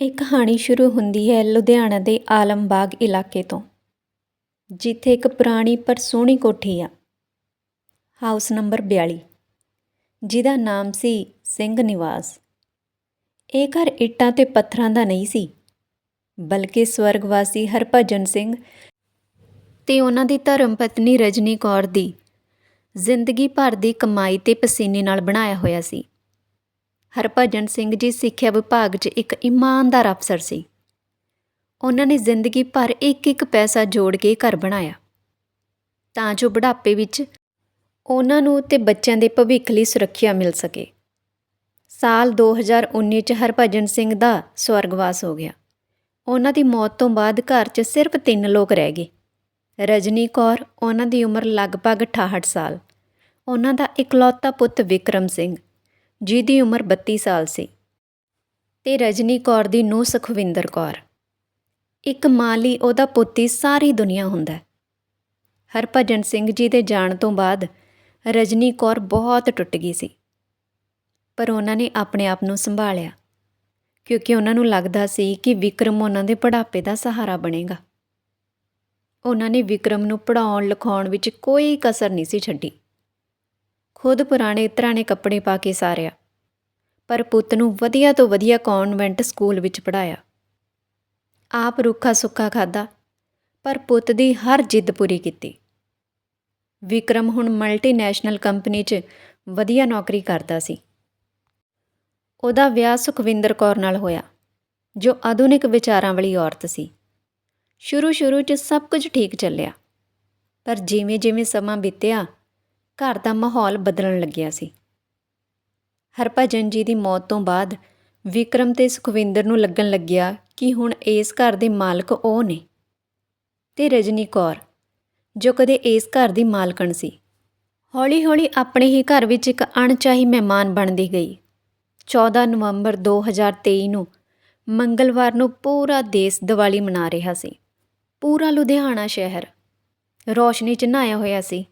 ਇਹ ਕਹਾਣੀ ਸ਼ੁਰੂ ਹੁੰਦੀ ਹੈ ਲੁਧਿਆਣਾ ਦੇ ਆਲਮਬਾਗ ਇਲਾਕੇ ਤੋਂ, ਜਿੱਥੇ ਇੱਕ ਪੁਰਾਣੀ ਪਰ ਸੋਹਣੀ ਕੋਠੀ ਆ। ਹਾਊਸ ਨੰਬਰ 42 ਜਿਹਦਾ ਨਾਮ ਸੀ ਸਿੰਘ ਨਿਵਾਸ। ਇਹ ਘਰ ਇੱਟਾਂ ਤੇ ਪੱਥਰਾਂ ਦਾ ਨਹੀਂ ਸੀ, ਬਲਕਿ ਸਵਰਗਵਾਸੀ ਹਰਭਜਨ ਸਿੰਘ ਤੇ ਉਹਨਾਂ ਦੀ ਧਰਮ ਪਤਨੀ ਰਜਨੀ ਕੌਰ ਦੀ ਜ਼ਿੰਦਗੀ ਭਰ ਦੀ ਕਮਾਈ ਤੇ ਪਸੀਨੇ ਨਾਲ ਬਣਾਇਆ ਹੋਇਆ ਸੀ। ਹਰਭਜਨ ਸਿੰਘ ਜੀ ਸਿੱਖਿਆ ਵਿਭਾਗ 'ਚ ਇੱਕ ਇਮਾਨਦਾਰ ਅਫਸਰ ਸੀ। ਉਹਨਾਂ ਨੇ ਜ਼ਿੰਦਗੀ ਭਰ ਇੱਕ ਇੱਕ ਪੈਸਾ ਜੋੜ ਕੇ ਘਰ ਬਣਾਇਆ। ਤਾਂ ਜੋ ਬੁਢਾਪੇ ਵਿੱਚ ਉਹਨਾਂ ਨੂੰ ਤੇ ਬੱਚਿਆਂ ਦੇ ਭਵਿੱਖ ਲਈ ਸੁਰੱਖਿਆ ਮਿਲ ਸਕੇ। ਸਾਲ 2019 ਚ ਹਰਭਜਨ ਸਿੰਘ ਦਾ ਸਵਰਗਵਾਸ ਹੋ ਗਿਆ। ਉਹਨਾਂ ਦੀ ਮੌਤ ਤੋਂ ਬਾਅਦ ਘਰ 'ਚ ਸਿਰਫ ਤਿੰਨ ਲੋਕ ਰਹਿ ਗਏ। ਰਜਨੀ ਕੌਰ, ਉਹਨਾਂ ਦੀ ਉਮਰ ਲਗਭਗ 68 ਸਾਲ। ਉਹਨਾਂ ਦਾ ਇਕਲੌਤਾ ਪੁੱਤ ਵਿਕਰਮ ਸਿੰਘ। ਜਿਹਦੀ ਉਮਰ 32 ਸਾਲ ਸੀ। ਤੇ ਰਜਨੀ ਕੌਰ ਦੀ ਨੂੰਹ ਸੁਖਵਿੰਦਰ ਕੌਰ। ਇੱਕ ਮਾਂ ਲਈ ਉਹਦਾ ਪੁੱਤੀ ਸਾਰੀ ਦੁਨੀਆ ਹੁੰਦਾ ਹਰਭਜਨ ਸਿੰਘ ਜੀ ਦੇ ਜਾਣ ਤੋਂ ਬਾਅਦ ਰਜਨੀ ਕੌਰ ਬਹੁਤ ਟੁੱਟ ਗਈ ਸੀ। ਪਰ ਉਹਨਾਂ ਨੇ ਆਪਣੇ ਆਪ ਨੂੰ ਸੰਭਾਲਿਆ, ਕਿਉਂਕਿ ਉਹਨਾਂ ਨੂੰ ਲੱਗਦਾ ਸੀ ਕਿ ਵਿਕਰਮ ਉਹਨਾਂ ਦੇ ਬੁਢਾਪੇ ਦਾ ਸਹਾਰਾ ਬਣੇਗਾ। ਉਹਨਾਂ ਨੇ ਵਿਕਰਮ ਨੂੰ ਪੜਾਉਣ ਲਿਖਾਉਣ ਵਿੱਚ ਕੋਈ ਕਸਰ ਨਹੀਂ ਸੀ ਛੱਡੀ। ਖੁਦ ਪੁਰਾਣੇ ਪੁਰਾਣੇ ਕੱਪੜੇ ਪਾ ਕੇ ਸਾਰਿਆ। ਪਰ ਪੁੱਤ ਨੂੰ ਵਧੀਆ ਤੋਂ ਵਧੀਆ ਕਨਵੈਂਟ ਸਕੂਲ ਵਿੱਚ ਪੜਾਇਆ ਆਪ ਰੁੱਖਾ ਸੁੱਖਾ ਖਾਦਾ ਪਰ ਪੁੱਤ ਦੀ ਹਰ ਜਿੱਦ ਪੂਰੀ ਕੀਤੀ। ਵਿਕਰਮ ਹੁਣ ਮਲਟੀਨੈਸ਼ਨਲ ਕੰਪਨੀ 'ਚ ਵਧੀਆ ਨੌਕਰੀ ਕਰਦਾ ਸੀ। ਉਹਦਾ ਵਿਆਹ ਸੁਖਵਿੰਦਰ ਕੌਰ ਨਾਲ ਹੋਇਆ, ਜੋ ਆਧੁਨਿਕ ਵਿਚਾਰਾਂ ਵਾਲੀ ਔਰਤ ਸੀ। ਸ਼ੁਰੂ ਸ਼ੁਰੂ 'ਚ ਸਭ ਕੁਝ ਠੀਕ ਚੱਲਿਆ, ਪਰ ਜਿਵੇਂ ਜਿਵੇਂ ਸਮਾਂ ਬੀਤਿਆ ਘਰ ਦਾ ਮਾਹੌਲ ਬਦਲਣ ਲੱਗਿਆ ਸੀ। ਹਰਭਜਨ ਜੀ ਦੀ ਮੌਤ ਤੋਂ ਬਾਅਦ ਵਿਕਰਮ ਤੇ ਸੁਖਵਿੰਦਰ ਨੂੰ ਲੱਗਣ ਲੱਗਿਆ ਕਿ ਹੁਣ ਇਸ ਘਰ ਦੇ ਮਾਲਕ ਉਹ ਨੇ। ਤੇ ਰਜਨੀ ਕੌਰ, ਜੋ ਕਦੇ ਇਸ ਘਰ ਦੀ ਮਾਲਕਣ ਸੀ। ਹੌਲੀ-ਹੌਲੀ ਆਪਣੇ ਹੀ ਘਰ ਵਿੱਚ ਇੱਕ ਅਣਚਾਹੀ ਮਹਿਮਾਨ ਬਣਦੀ ਗਈ। 14 ਨਵੰਬਰ 2023 ਨੂੰ ਮੰਗਲਵਾਰ ਨੂੰ ਪੂਰਾ ਦੇਸ਼ ਦੀਵਾਲੀ ਮਨਾ ਰਿਹਾ ਸੀ। ਪੂਰਾ ਲੁਧਿਆਣਾ ਸ਼ਹਿਰ ਰੋਸ਼ਨੀ ਚ ਨਹਾਇਆ ਹੋਇਆ ਸੀ।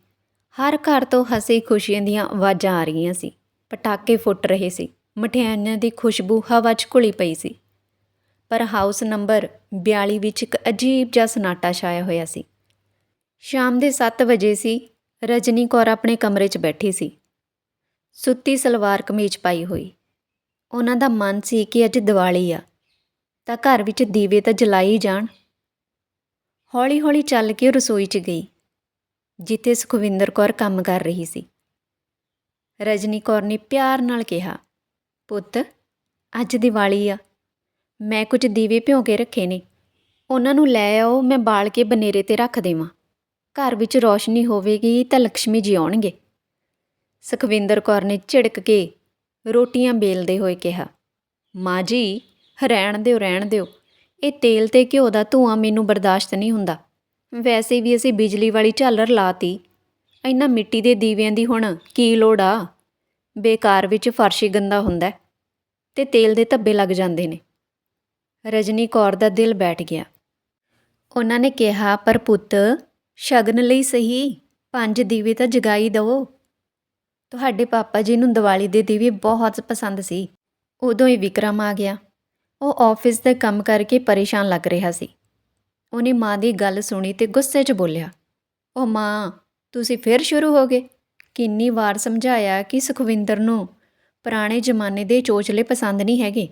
ਹਰ ਘਰ ਤੋਂ ਹਸੀ ਖੁਸ਼ੀਆਂ ਦੀਆਂ ਆਵਾਜ਼ਾਂ ਆ ਰਹੀਆਂ ਸੀ। ਪਟਾਕੇ ਫੁੱਟ ਰਹੇ ਸੀ। ਮਠਿਆਈਆਂ ਦੀ ਖੁਸ਼ਬੂ ਹਵਾ 'ਚ ਘੁਲੀ ਪਈ ਸੀ। ਪਰ ਹਾਊਸ ਨੰਬਰ 42 ਵਿੱਚ ਇੱਕ ਅਜੀਬ ਜਿਹਾ ਸਨਾਟਾ ਛਾਇਆ ਹੋਇਆ ਸੀ। ਸ਼ਾਮ ਦੇ 7 ਵਜੇ ਸੀ। ਰਜਨੀ ਕੌਰ ਆਪਣੇ ਕਮਰੇ 'ਚ ਬੈਠੀ ਸੀ। ਸੁੱਤੀ ਸਲਵਾਰ ਕਮੀਜ਼ ਪਾਈ ਹੋਈ। ਉਹਨਾਂ ਦਾ ਮਨ ਸੀ ਕਿ ਅੱਜ ਦੀਵਾਲੀ ਆ। ਤਾਂ ਘਰ ਵਿੱਚ ਦੀਵੇ ਤਾਂ ਜਲਾਈ ਜਾਣ। ਹੌਲੀ-ਹੌਲੀ ਚੱਲ ਕੇ ਉਹ ਰਸੋਈ 'ਚ ਗਈ। ਜਿੱਥੇ ਸੁਖਵਿੰਦਰ ਕੌਰ ਕੰਮ ਕਰ ਰਹੀ ਸੀ। ਰਜਨੀ ਕੌਰ ਨੇ ਪਿਆਰ ਨਾਲ ਕਿਹਾ, ਪੁੱਤ, ਅੱਜ ਦੀਵਾਲੀ ਆ। ਮੈਂ ਕੁਝ ਦੀਵੇ ਭਿਉਂ ਕੇ ਰੱਖੇ ਨੇ। ਉਹਨਾਂ ਨੂੰ ਲੈ ਆਓ, ਮੈਂ ਬਾਲ ਕੇ ਬਨੇਰੇ ਤੇ ਰੱਖ ਦੇਵਾਂ। ਘਰ ਵਿੱਚ ਰੋਸ਼ਨੀ ਹੋਵੇਗੀ ਤਾਂ ਲక్ష్ਮੀ ਜੀ ਆਉਣਗੇ। ਸੁਖਵਿੰਦਰ ਕੌਰ ਨੇ ਝਿੜਕ ਕੇ ਰੋਟੀਆਂ ਬੇਲਦੇ ਹੋਏ ਕਿਹਾ, ਮਾਂ ਜੀ, ਰਹਿਣ ਦਿਓ ਰਹਿਣ ਦਿਓ। ਇਹ ਤੇਲ ਤੇ ਘਿਓ ਦਾ ਧੂਆਂ ਮੈਨੂੰ ਬਰਦਾਸ਼ਤ ਨਹੀਂ ਹੁੰਦਾ। ਵੈਸੇ ਵੀ ਅਸੀਂ ਬਿਜਲੀ ਵਾਲੀ ਝਾਲਰ ਲਾਤੀ। ਇੰਨਾ ਮਿੱਟੀ ਦੇ ਦੀਵਿਆਂ ਦੀ ਹੁਣ ਕੀ ਲੋੜ ਆ? ਬੇਕਾਰ ਵਿੱਚ ਫਰਸ਼ੀ ਗੰਦਾ ਹੁੰਦਾ ਹੈ ਤੇ ਤੇਲ ਦੇ ਧੱਬੇ ਲੱਗ ਜਾਂਦੇ ਨੇ। ਰਜਨੀ ਕੌਰ ਦਾ ਦਿਲ ਬੈਠ ਗਿਆ। ਉਹਨਾਂ ਨੇ ਕਿਹਾ, ਪਰ ਪੁੱਤ, ਸ਼ਗਨ ਲਈ ਸਹੀ, ਪੰਜ ਦੀਵੇ ਤਾਂ ਜਗਾਈ ਦਵੋ। ਤੁਹਾਡੇ ਪਾਪਾ ਜੀ ਨੂੰ ਦੀਵਾਲੀ ਦੇ ਦੀਵੇ ਬਹੁਤ ਪਸੰਦ ਸੀ। ਉਦੋਂ ਹੀ ਵਿਕਰਮ ਆ ਗਿਆ। ਉਹ ਆਫਿਸ ਦੇ ਕੰਮ ਕਰਕੇ ਪਰੇਸ਼ਾਨ ਲੱਗ ਰਿਹਾ ਸੀ। ਉਹਨੇ ਮਾਂ ਦੀ ਗੱਲ ਸੁਣੀ ਤੇ ਗੁੱਸੇ 'ਚ ਬੋਲਿਆ ਉਹ ਮਾਂ, ਤੁਸੀਂ ਫਿਰ ਸ਼ੁਰੂ ਹੋ ਗਏ? ਕਿੰਨੀ ਵਾਰ ਸਮਝਾਇਆ ਕਿ ਸੁਖਵਿੰਦਰ ਨੂੰ ਪੁਰਾਣੇ ਜ਼ਮਾਨੇ ਦੇ ਚੋਚਲੇ ਪਸੰਦ ਨਹੀਂ ਹੈਗੇ?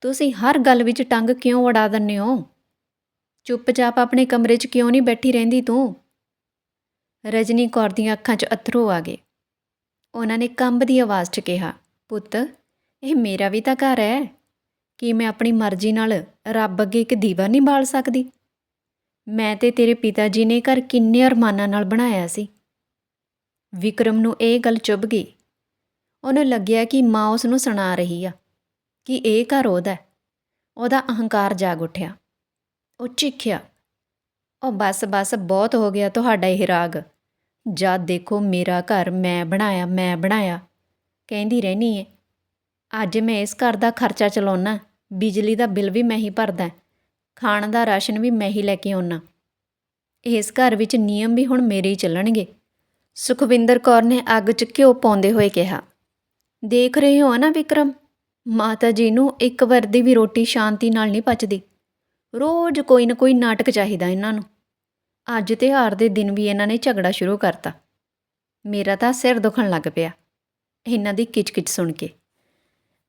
ਤੁਸੀਂ ਹਰ ਗੱਲ ਵਿੱਚ ਟੰਗ ਕਿਉਂ ਉਡਾ ਦਿੰਦੇ ਹੋ? ਚੁੱਪਚਾਪ ਆਪਣੇ ਕਮਰੇ 'ਚ ਕਿਉਂ ਨਹੀਂ ਬੈਠੀ ਰਹਿੰਦੀ ਤੂੰ? ਰਜਨੀ ਕੌਰ ਦੀਆਂ ਅੱਖਾਂ 'ਚ ਅਥਰੂ ਆ ਗਏ। ਉਹਨਾਂ ਨੇ ਕੰਬ ਦੀ ਆਵਾਜ਼ 'ਚ ਕਿਹਾ, ਪੁੱਤ, ਇਹ ਮੇਰਾ ਵੀ ਤਾਂ ਘਰ ਹੈ। ਕੀ ਮੈਂ ਆਪਣੀ ਮਰਜ਼ੀ ਨਾਲ ਰੱਬ ਅੱਗੇ ਇੱਕ ਦੀਵਾ ਨਹੀਂ ਬਾਲ ਸਕਦੀ? ਮੈਂ ਤੇ ਤੇਰੇ ਪਿਤਾ ਜੀ ਨੇ ਘਰ ਕਿੰਨੇ ਅਰਮਾਨਾਂ ਨਾਲ ਬਣਾਇਆ ਸੀ। ਵਿਕਰਮ ਨੂੰ ਇਹ ਗੱਲ ਚੁੱਭ ਗਈ। ਉਹਨੂੰ ਲੱਗਿਆ ਕਿ ਮਾਂ ਉਸ ਨੂੰ ਸੁਣਾ ਰਹੀ ਆ ਕਿ ਇਹ ਘਰ ਉਹਦਾ ਉਹਦਾ ਅਹੰਕਾਰ ਜਾਗ ਉੱਠਿਆ। ਉਹ ਚੀਖਿਆ, ਉਹ ਬਸ ਬਸ, ਬਹੁਤ ਹੋ ਗਿਆ ਤੁਹਾਡਾ ਇਹ ਰਾਗ। ਜਦ ਦੇਖੋ ਮੇਰਾ ਘਰ ਮੈਂ ਬਣਾਇਆ ਮੈਂ ਬਣਾਇਆ। ਕਹਿੰਦੀ ਰਹਿਣੀ ਏ। ਅੱਜ ਮੈਂ ਇਸ ਘਰ ਦਾ ਖਰਚਾ ਚਲਾਉਣਾ ਬਿਜਲੀ ਦਾ ਬਿੱਲ ਵੀ ਮੈਂ ਹੀ ਭਰਦਾ ਖਾਣ ਦਾ ਰਾਸ਼ਨ ਵੀ ਮੈਂ ਹੀ ਲੈ ਕੇ ਆਉਣਾ ਇਸ ਘਰ ਵਿੱਚ ਨਿਯਮ ਵੀ ਹੁਣ ਮੇਰੇ ਹੀ ਚੱਲਣਗੇ। ਸੁਖਵਿੰਦਰ ਕੌਰ ਨੇ ਅੱਗ 'ਚ ਘਿਓ ਪਾਉਂਦੇ ਹੋਏ ਕਿਹਾ, ਦੇਖ ਰਹੇ ਹੋ ਨਾ ਵਿਕਰਮ, ਮਾਤਾ ਜੀ ਨੂੰ ਇੱਕ ਵਾਰ ਦੀ ਵੀ ਰੋਟੀ ਸ਼ਾਂਤੀ ਨਾਲ ਨਹੀਂ ਪਚਦੀ। ਰੋਜ਼ ਕੋਈ ਨਾ ਕੋਈ ਨਾਟਕ ਚਾਹੀਦਾ ਇਹਨਾਂ ਨੂੰ। ਅੱਜ ਤਿਉਹਾਰ ਦੇ ਦਿਨ ਵੀ ਇਹਨਾਂ ਨੇ ਝਗੜਾ ਸ਼ੁਰੂ ਕਰਤਾ। ਮੇਰਾ ਤਾਂ ਸਿਰ ਦੁਖਣ ਲੱਗ ਪਿਆ। ਇਹਨਾਂ ਦੀ ਕਿਚਕਿਚ ਸੁਣ ਕੇ।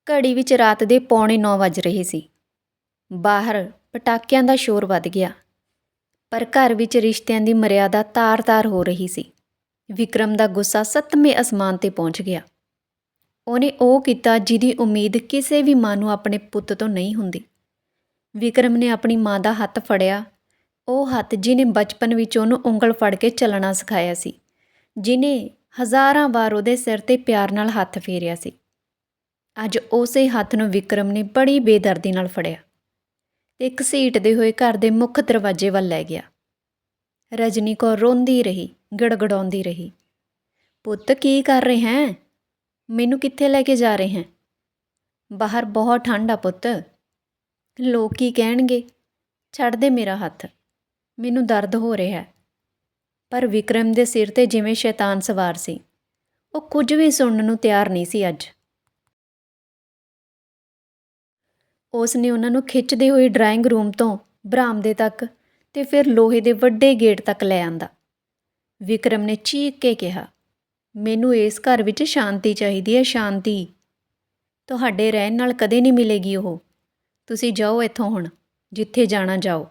ਘੜੀ ਵਿੱਚ ਰਾਤ ਦੇ ਪੌਣੇ 9 ਵੱਜ ਰਹੇ ਸੀ। ਬਾਹਰ ਪਟਾਕਿਆਂ ਦਾ ਸ਼ੋਰ ਵੱਧ ਗਿਆ। ਪਰ ਘਰ ਵਿੱਚ ਰਿਸ਼ਤਿਆਂ ਦੀ ਮਰਿਆਦਾ ਤਾਰ-ਤਾਰ ਹੋ ਰਹੀ ਸੀ। ਵਿਕਰਮ ਦਾ ਗੁੱਸਾ ਸੱਤਵੇਂ ਅਸਮਾਨ ਤੇ ਪਹੁੰਚ ਗਿਆ। ਉਹਨੇ ਉਹ ਕੀਤਾ ਜਿਹਦੀ ਉਮੀਦ ਕਿਸੇ ਵੀ ਮਾਂ ਨੂੰ ਆਪਣੇ ਪੁੱਤ ਤੋਂ ਨਹੀਂ ਹੁੰਦੀ। ਵਿਕਰਮ ਨੇ ਆਪਣੀ ਮਾਂ ਦਾ ਹੱਥ ਫੜਿਆ। ਉਹ ਹੱਥ ਜਿਹਨੇ ਬਚਪਨ ਵਿੱਚ ਉਹਨੂੰ ਉਂਗਲ ਫੜ ਕੇ ਚੱਲਣਾ ਸਿਖਾਇਆ ਸੀ। ਜਿਨੇ ਹਜ਼ਾਰਾਂ ਵਾਰ ਉਹਦੇ ਸਿਰ ਤੇ ਪਿਆਰ ਨਾਲ ਹੱਥ ਫੇਰਿਆ ਸੀ। ਅੱਜ ਉਸੇ ਹੱਥ ਨੂੰ ਵਿਕਰਮ ਨੇ ਬੜੀ ਬੇਦਰਦੀ ਨਾਲ ਫੜਿਆ। ਤੇ ਘਸੀਟਦੇ ਹੋਏ ਘਰ ਦੇ ਮੁੱਖ ਦਰਵਾਜ਼ੇ ਵੱਲ ਲੈ ਗਿਆ। ਰਜਨੀ ਕੌਰ ਰੋਂਦੀ ਰਹੀ, ਗੜਗੜਾਉਂਦੀ ਰਹੀ। ਪੁੱਤ, ਕੀ ਕਰ ਰਹੇ ਹੈ? ਮੈਨੂੰ ਕਿੱਥੇ ਲੈ ਕੇ ਜਾ ਰਹੇ ਹੈ? ਬਾਹਰ ਬਹੁਤ ਠੰਡ ਆ ਪੁੱਤ। ਲੋਕ ਕੀ ਕਹਿਣਗੇ? ਛੱਡ ਦੇ ਮੇਰਾ ਹੱਥ। ਮੈਨੂੰ ਦਰਦ ਹੋ ਰਿਹਾ ਹੈ। ਪਰ ਵਿਕਰਮ ਦੇ ਸਿਰ ਤੇ ਜਿਵੇਂ ਸ਼ੈਤਾਨ ਸਵਾਰ ਸੀ, ਉਹ ਕੁਝ ਵੀ ਸੁਣਨ ਨੂੰ ਤਿਆਰ ਨਹੀਂ ਸੀ ਅੱਜ। ਉਸ ਨੇ ਉਹਨਾਂ ਨੂੰ ਖਿੱਚਦੇ ਹੋਏ ਡਰਾਇੰਗ ਰੂਮ ਤੋਂ ਬਰਾਮਦੇ ਤੱਕ ਤੇ ਫਿਰ ਲੋਹੇ ਦੇ ਵੱਡੇ ਗੇਟ ਤੱਕ ਲੈ ਆਂਦਾ। ਵਿਕਰਮ ਨੇ ਚੀਕ ਕੇ ਕਿਹਾ, ਮੈਨੂੰ ਇਸ ਘਰ ਵਿੱਚ ਸ਼ਾਂਤੀ ਚਾਹੀਦੀ ਹੈ, ਸ਼ਾਂਤੀ। ਤੁਹਾਡੇ ਰਹਿਣ ਨਾਲ ਕਦੇ ਨਹੀਂ ਮਿਲੇਗੀ ਉਹ। ਤੁਸੀਂ ਜਾਓ ਇੱਥੋਂ ਹੁਣ, ਜਿੱਥੇ ਜਾਣਾ ਜਾਓ।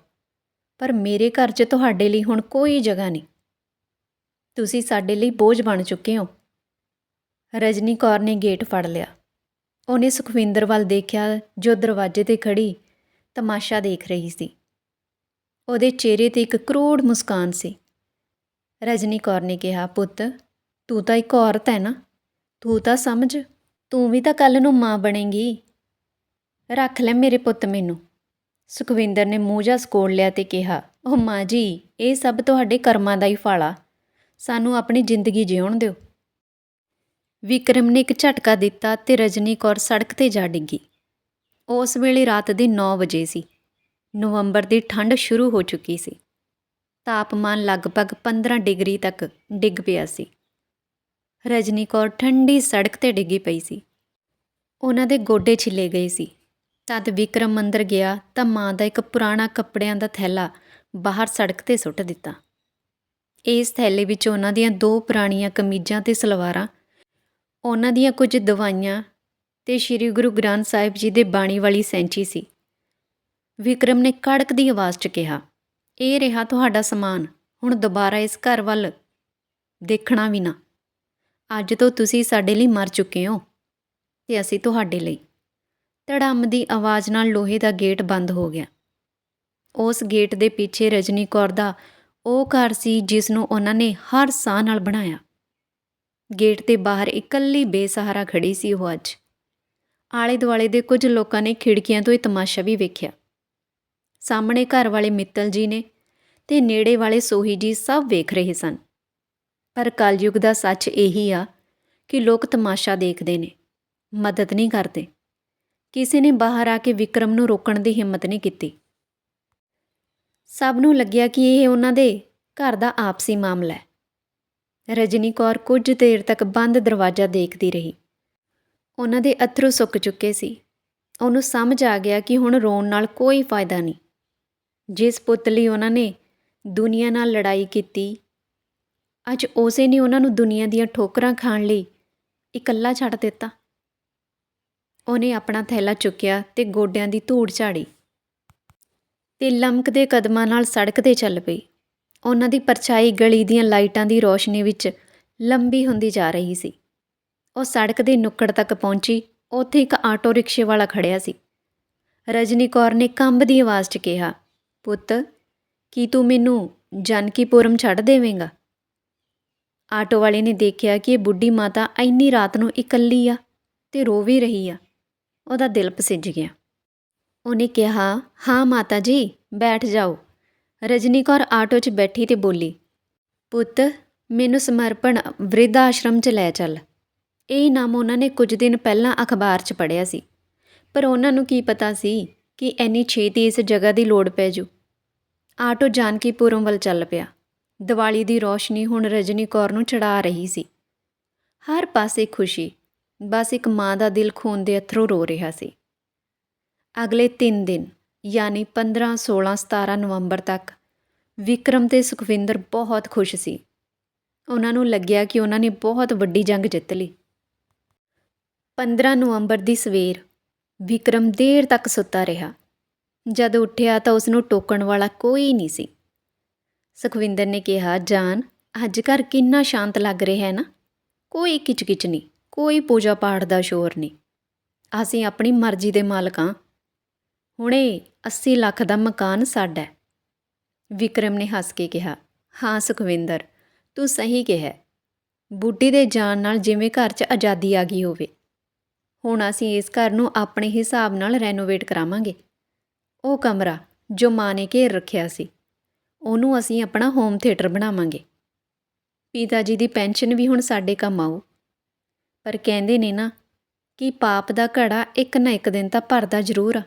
ਪਰ ਮੇਰੇ ਘਰ 'ਚ ਤੁਹਾਡੇ ਲਈ ਹੁਣ ਕੋਈ ਜਗ੍ਹਾ ਨਹੀਂ। ਤੁਸੀਂ ਸਾਡੇ ਲਈ ਬੋਝ ਬਣ ਚੁੱਕੇ ਹੋ ਰਜਨੀ ਕੌਰ ਨੇ ਗੇਟ ਫੜ ਲਿਆ। ਉਹਨੇ ਸੁਖਵਿੰਦਰ ਵੱਲ ਦੇਖਿਆ, ਜੋ ਦਰਵਾਜ਼ੇ ਤੇ ਖੜੀ ਤਮਾਸ਼ਾ ਦੇਖ ਰਹੀ ਸੀ। ਉਹਦੇ ਚਿਹਰੇ ਤੇ ਇੱਕ ਕਰੋੜ ਮੁਸਕਾਨ ਸੀ। ਰਜਨੀ ਕੌਰ ਨੇ ਕਿਹਾ, ਪੁੱਤ, ਤੂੰ ਤਾਂ ਇੱਕ ਔਰਤ ਹੈ ਨਾ। ਤੂੰ ਤਾਂ ਸਮਝ, ਤੂੰ ਵੀ ਤਾਂ ਕੱਲ ਨੂੰ ਮਾਂ ਬਣੇਗੀ। ਰੱਖ ਲੈ ਮੇਰੇ ਪੁੱਤ ਮੈਨੂੰ। ਸੁਖਵਿੰਦਰ ਨੇ ਮੂੰਹ ਜਾ ਸਕੋੜ ਲਿਆ ਤੇ ਕਿਹਾ, ਉਹ ਮਾਂ ਜੀ, ਇਹ ਸਭ ਤੁਹਾਡੇ ਕਰਮਾਂ ਦਾ ਹੀ ਫਲ। ਆ ਸਾਨੂੰ ਆਪਣੀ ਜ਼ਿੰਦਗੀ ਜਿਉਣ ਦਿਓ। ਵਿਕਰਮ ਨੇ ਇੱਕ ਝਟਕਾ ਦਿੱਤਾ ਤੇ ਰਜਨੀ ਕੌਰ ਸੜਕ ਤੇ ਜਾ ਡਿੱਗੀ। ਉਸ ਵੇਲੇ ਰਾਤ ਦੇ 9 ਵਜੇ ਸੀ। ਨਵੰਬਰ ਦੀ ਠੰਡ ਸ਼ੁਰੂ ਹੋ ਚੁੱਕੀ ਸੀ। ਤਾਪਮਾਨ ਲਗਭਗ 15 ਡਿਗਰੀ ਤੱਕ ਡਿੱਗ ਪਿਆ ਸੀ। ਰਜਨੀ ਕੌਰ ਠੰਡੀ ਸੜਕ ਤੇ ਡਿੱਗੀ ਪਈ ਸੀ। ਉਹਨਾਂ ਦੇ ਗੋਡੇ ਛਿੱਲੇ ਗਏ ਸੀ। ਤਦ ਵਿਕਰਮ ਅੰਦਰ ਗਿਆ ਤਾਂ ਮਾਂ ਦਾ ਇੱਕ ਪੁਰਾਣਾ ਕੱਪੜਿਆਂ ਦਾ ਥੈਲਾ ਬਾਹਰ ਸੜਕ ਤੇ ਸੁੱਟ ਦਿੱਤਾ। ਇਸ ਥੈਲੇ ਵਿੱਚ ਉਹਨਾਂ ਦੀਆਂ ਦੋ ਪੁਰਾਣੀਆਂ ਕਮੀਜ਼ਾਂ ਤੇ ਸਲਵਾਰਾਂ ਉਹਨਾਂ ਦੀਆਂ ਕੁਝ ਦਵਾਈਆਂ ਅਤੇ ਸ੍ਰੀ ਗੁਰੂ ਗ੍ਰੰਥ ਸਾਹਿਬ ਜੀ ਦੇ ਬਾਣੀ ਵਾਲੀ ਸੈਂਚੀ ਸੀ। ਵਿਕਰਮ ਨੇ ਕੜਕ ਦੀ ਆਵਾਜ਼ 'ਚ ਕਿਹਾ, ਇਹ ਰਿਹਾ ਤੁਹਾਡਾ ਸਮਾਨ, ਹੁਣ ਦੁਬਾਰਾ ਇਸ ਘਰ ਵੱਲ ਦੇਖਣਾ ਵੀ ਨਾ। ਅੱਜ ਤੋਂ ਤੁਸੀਂ ਸਾਡੇ ਲਈ ਮਰ ਚੁੱਕੇ ਹੋ ਤੇ ਅਸੀਂ ਤੁਹਾਡੇ ਲਈ। ਧੜਮ ਦੀ ਆਵਾਜ਼ ਨਾਲ ਲੋਹੇ ਦਾ ਗੇਟ ਬੰਦ ਹੋ ਗਿਆ। ਉਸ ਗੇਟ ਦੇ ਪਿੱਛੇ ਰਜਨੀ ਕੌਰ ਦਾ ਉਹ ਘਰ ਸੀ ਜਿਸ ਨੂੰ ਉਹਨਾਂ ਨੇ ਹਰ ਸਾਹ ਨਾਲ ਬਣਾਇਆ। ਗੇਟ ਦੇ ਬਾਹਰ ਇਕੱਲੀ ਬੇਸਹਾਰਾ ਖੜੀ ਸੀ ਉਹ ਅੱਜ। ਆਲੇ ਦੁਆਲੇ ਦੇ ਕੁਝ ਲੋਕਾਂ ਨੇ ਖਿੜਕੀਆਂ ਤੋਂ ਇਹ ਤਮਾਸ਼ਾ ਵੀ ਵੇਖਿਆ। ਸਾਹਮਣੇ ਘਰ ਵਾਲੇ ਮਿੱਤਲ ਜੀ ਨੇ ਤੇ ਨੇੜੇ ਵਾਲੇ ਸੋਹੀ ਜੀ ਸਭ ਵੇਖ ਰਹੇ ਸਨ। ਪਰ ਕਲਯੁਗ ਦਾ ਸੱਚ ਇਹੀ ਆ ਕਿ ਲੋਕ ਤਮਾਸ਼ਾ ਦੇਖਦੇ ਨੇ, ਮਦਦ ਨਹੀਂ ਕਰਦੇ। ਕਿਸੇ ਨੇ ਬਾਹਰ ਆ ਕੇ ਵਿਕਰਮ ਨੂੰ ਰੋਕਣ ਦੀ ਹਿੰਮਤ ਨਹੀਂ ਕੀਤੀ। ਸਭ ਨੂੰ ਲੱਗਿਆ ਕਿ ਇਹ ਉਹਨਾਂ ਦੇ ਘਰ ਦਾ ਆਪਸੀ ਮਾਮਲਾ ਹੈ। ਰਜਨੀ ਕੌਰ ਕੁਝ ਦੇਰ ਤੱਕ ਬੰਦ ਦਰਵਾਜ਼ਾ ਦੇਖਦੀ ਰਹੀ। ਉਹਨਾਂ ਦੇ ਅਥਰੂ ਸੁੱਕ ਚੁੱਕੇ ਸੀ। ਉਹਨੂੰ ਸਮਝ ਆ ਗਿਆ ਕਿ ਹੁਣ ਰੋਣ ਨਾਲ ਕੋਈ ਫਾਇਦਾ ਨਹੀਂ। ਜਿਸ ਪੁੱਤ ਲਈ ਉਹਨਾਂ ਨੇ ਦੁਨੀਆ ਨਾਲ ਲੜਾਈ ਕੀਤੀ, ਅੱਜ ਉਸੇ ਨੇ ਉਹਨਾਂ ਨੂੰ ਦੁਨੀਆ ਦੀਆਂ ਠੋਕਰਾਂ ਖਾਣ ਲਈ ਇਕੱਲਾ ਛੱਡ ਦਿੱਤਾ। ਉਹਨੇ ਆਪਣਾ ਥੈਲਾ ਚੁੱਕਿਆ ਤੇ ਗੋਡਿਆਂ ਦੀ ਧੂੜ ਝਾੜੀ। ਤੇ ਲਮਕਦੇ ਕਦਮਾਂ ਨਾਲ ਸੜਕ ਤੇ ਚੱਲ ਪਈ। ਉਹਨਾਂ ਦੀ ਪਰਛਾਈ ਗਲੀ ਦੀਆਂ ਲਾਈਟਾਂ ਦੀ ਰੌਸ਼ਨੀ ਵਿੱਚ ਲੰਬੀ ਹੁੰਦੀ ਜਾ ਰਹੀ ਸੀ। ਉਹ ਸੜਕ ਦੇ ਨੁੱਕੜ ਤੱਕ ਪਹੁੰਚੀ, ਉੱਥੇ ਇੱਕ ਆਟੋ ਰਿਕਸ਼ੇ ਵਾਲਾ ਖੜਿਆ ਸੀ। ਰਜਨੀ ਕੌਰ ਨੇ ਕੰਬ ਦੀ ਆਵਾਜ਼ 'ਚ ਕਿਹਾ, ਪੁੱਤ, ਕੀ ਤੂੰ ਮੈਨੂੰ ਜਾਨਕੀਪੁਰਮ ਛੱਡ ਦੇਵੇਂਗਾ? ਆਟੋ ਵਾਲੇ ਨੇ ਦੇਖਿਆ ਕਿ ਇਹ ਬੁੱਢੀ ਮਾਤਾ ਇੰਨੀ ਰਾਤ ਨੂੰ ਇਕੱਲੀ ਆ ਤੇ ਰੋ ਵੀ ਰਹੀ ਆ। ਉਹਦਾ ਦਿਲ ਪਸਿੱਜ ਗਿਆ। ਉਹਨੇ ਕਿਹਾ, ਹਾਂ ਮਾਤਾ ਜੀ, ਬੈਠ ਜਾਓ। ਰਜਨੀ ਕੌਰ ਆਟੋ 'ਚ ਬੈਠੀ ਤੇ ਬੋਲੀ, ਪੁੱਤ, ਮੈਨੂੰ ਸਮਰਪਣ ਵ੍ਰਿਧ ਆਸ਼ਰਮ 'ਚ ਲੈ ਚੱਲ। ਇਹ ਨਾਮ ਉਹਨਾਂ ਨੇ ਕੁਝ ਦਿਨ ਪਹਿਲਾਂ ਅਖਬਾਰ 'ਚ ਪੜ੍ਹਿਆ ਸੀ। ਪਰ ਉਹਨਾਂ ਨੂੰ ਕੀ ਪਤਾ ਸੀ ਕਿ ਐਨੀ ਛੇਤੀ ਇਸ ਜਗ੍ਹਾ ਦੀ ਲੋੜ ਪੈ ਜੂ। ਆਟੋ ਜਾਨਕੀਪੁਰਮ ਵੱਲ ਚੱਲ ਪਿਆ। ਦੀਵਾਲੀ ਦੀ ਰੋਸ਼ਨੀ ਹੁਣ ਰਜਨੀ ਕੌਰ ਨੂੰ ਚੜਾ ਰਹੀ ਸੀ। ਹਰ ਪਾਸੇ ਖੁਸ਼ੀ, ਬਸ ਇੱਕ ਮਾਂ ਦਾ ਦਿਲ ਖੂਨ ਦੇ ਅਥਰੂ ਰੋ ਰਿਹਾ ਸੀ। ਅਗਲੇ 3 ਦਿਨ ਯਾਨੀ 15 16 17 ਨਵੰਬਰ ਤੱਕ। ਵਿਕਰਮ ਤੇ ਸੁਖਵਿੰਦਰ ਬਹੁਤ ਖੁਸ਼ ਸੀ। ਉਹਨਾਂ ਨੂੰ ਲੱਗਿਆ ਕਿ ਉਹਨਾਂ ਨੇ ਬਹੁਤ ਵੱਡੀ ਜੰਗ ਜਿੱਤ ਲਈ। 15 ਨਵੰਬਰ ਦੀ ਸਵੇਰ ਵਿਕਰਮ ਦੇਰ ਤੱਕ ਸੁੱਤਾ ਰਿਹਾ। ਜਦ ਉੱਠਿਆ ਤਾਂ ਉਸ ਨੂੰ ਟੋਕਣ ਵਾਲਾ ਕੋਈ ਨਹੀਂ ਸੀ। ਸੁਖਵਿੰਦਰ ਨੇ ਕਿਹਾ, ਜਾਨ, ਅੱਜ ਘਰ ਕਿੰਨਾ ਸ਼ਾਂਤ ਲੱਗ ਰਿਹਾ ਹੈ ਨਾ? ਕੋਈ ਕਿਚਕਿਚ ਨਹੀਂ, ਕੋਈ ਪੂਜਾ ਪਾਠ ਦਾ ਸ਼ੋਰ ਨਹੀਂ। ਅਸੀਂ ਆਪਣੀ ਮਰਜ਼ੀ ਦੇ ਮਾਲਕ ਹਾਂ। ਹੁਣੇ 80 ਲੱਖ ਦਾ ਮਕਾਨ ਸਾਡਾ ਵਿਕਰਮ ਨੇ ਹੱਸ ਕੇ ਕਿਹਾ, ਹਾਂ ਸੁਖਵਿੰਦਰ, ਤੂੰ ਸਹੀ ਕਿਹਾ ਬੁੱਢੀ ਦੇ ਜਾਣ ਨਾਲ ਜਿਵੇਂ ਘਰ 'ਚ ਆਜ਼ਾਦੀ ਆ ਗਈ ਹੋਵੇ, ਹੁਣ ਅਸੀਂ ਇਸ ਘਰ ਨੂੰ ਆਪਣੇ ਹਿਸਾਬ ਨਾਲ ਰੈਨੋਵੇਟ ਕਰਾਵਾਂਗੇ। ਉਹ ਕਮਰਾ ਜੋ ਮਾਂ ਨੇ ਘੇਰ ਰੱਖਿਆ ਸੀ, ਉਹਨੂੰ ਅਸੀਂ ਆਪਣਾ ਹੋਮ ਥੀਏਟਰ ਬਣਾਵਾਂਗੇ। ਪਿਤਾ ਜੀ ਦੀ ਪੈਨਸ਼ਨ ਵੀ ਹੁਣ ਸਾਡੇ ਕੰਮ ਆਊ। ਪਰ ਕਹਿੰਦੇ ਨੇ ਨਾ ਕਿ ਪਾਪ ਦਾ ਘੜਾ ਇੱਕ ਨਾ ਇੱਕ ਦਿਨ ਤਾਂ ਭਰਦਾ ਜ਼ਰੂਰ ਆ।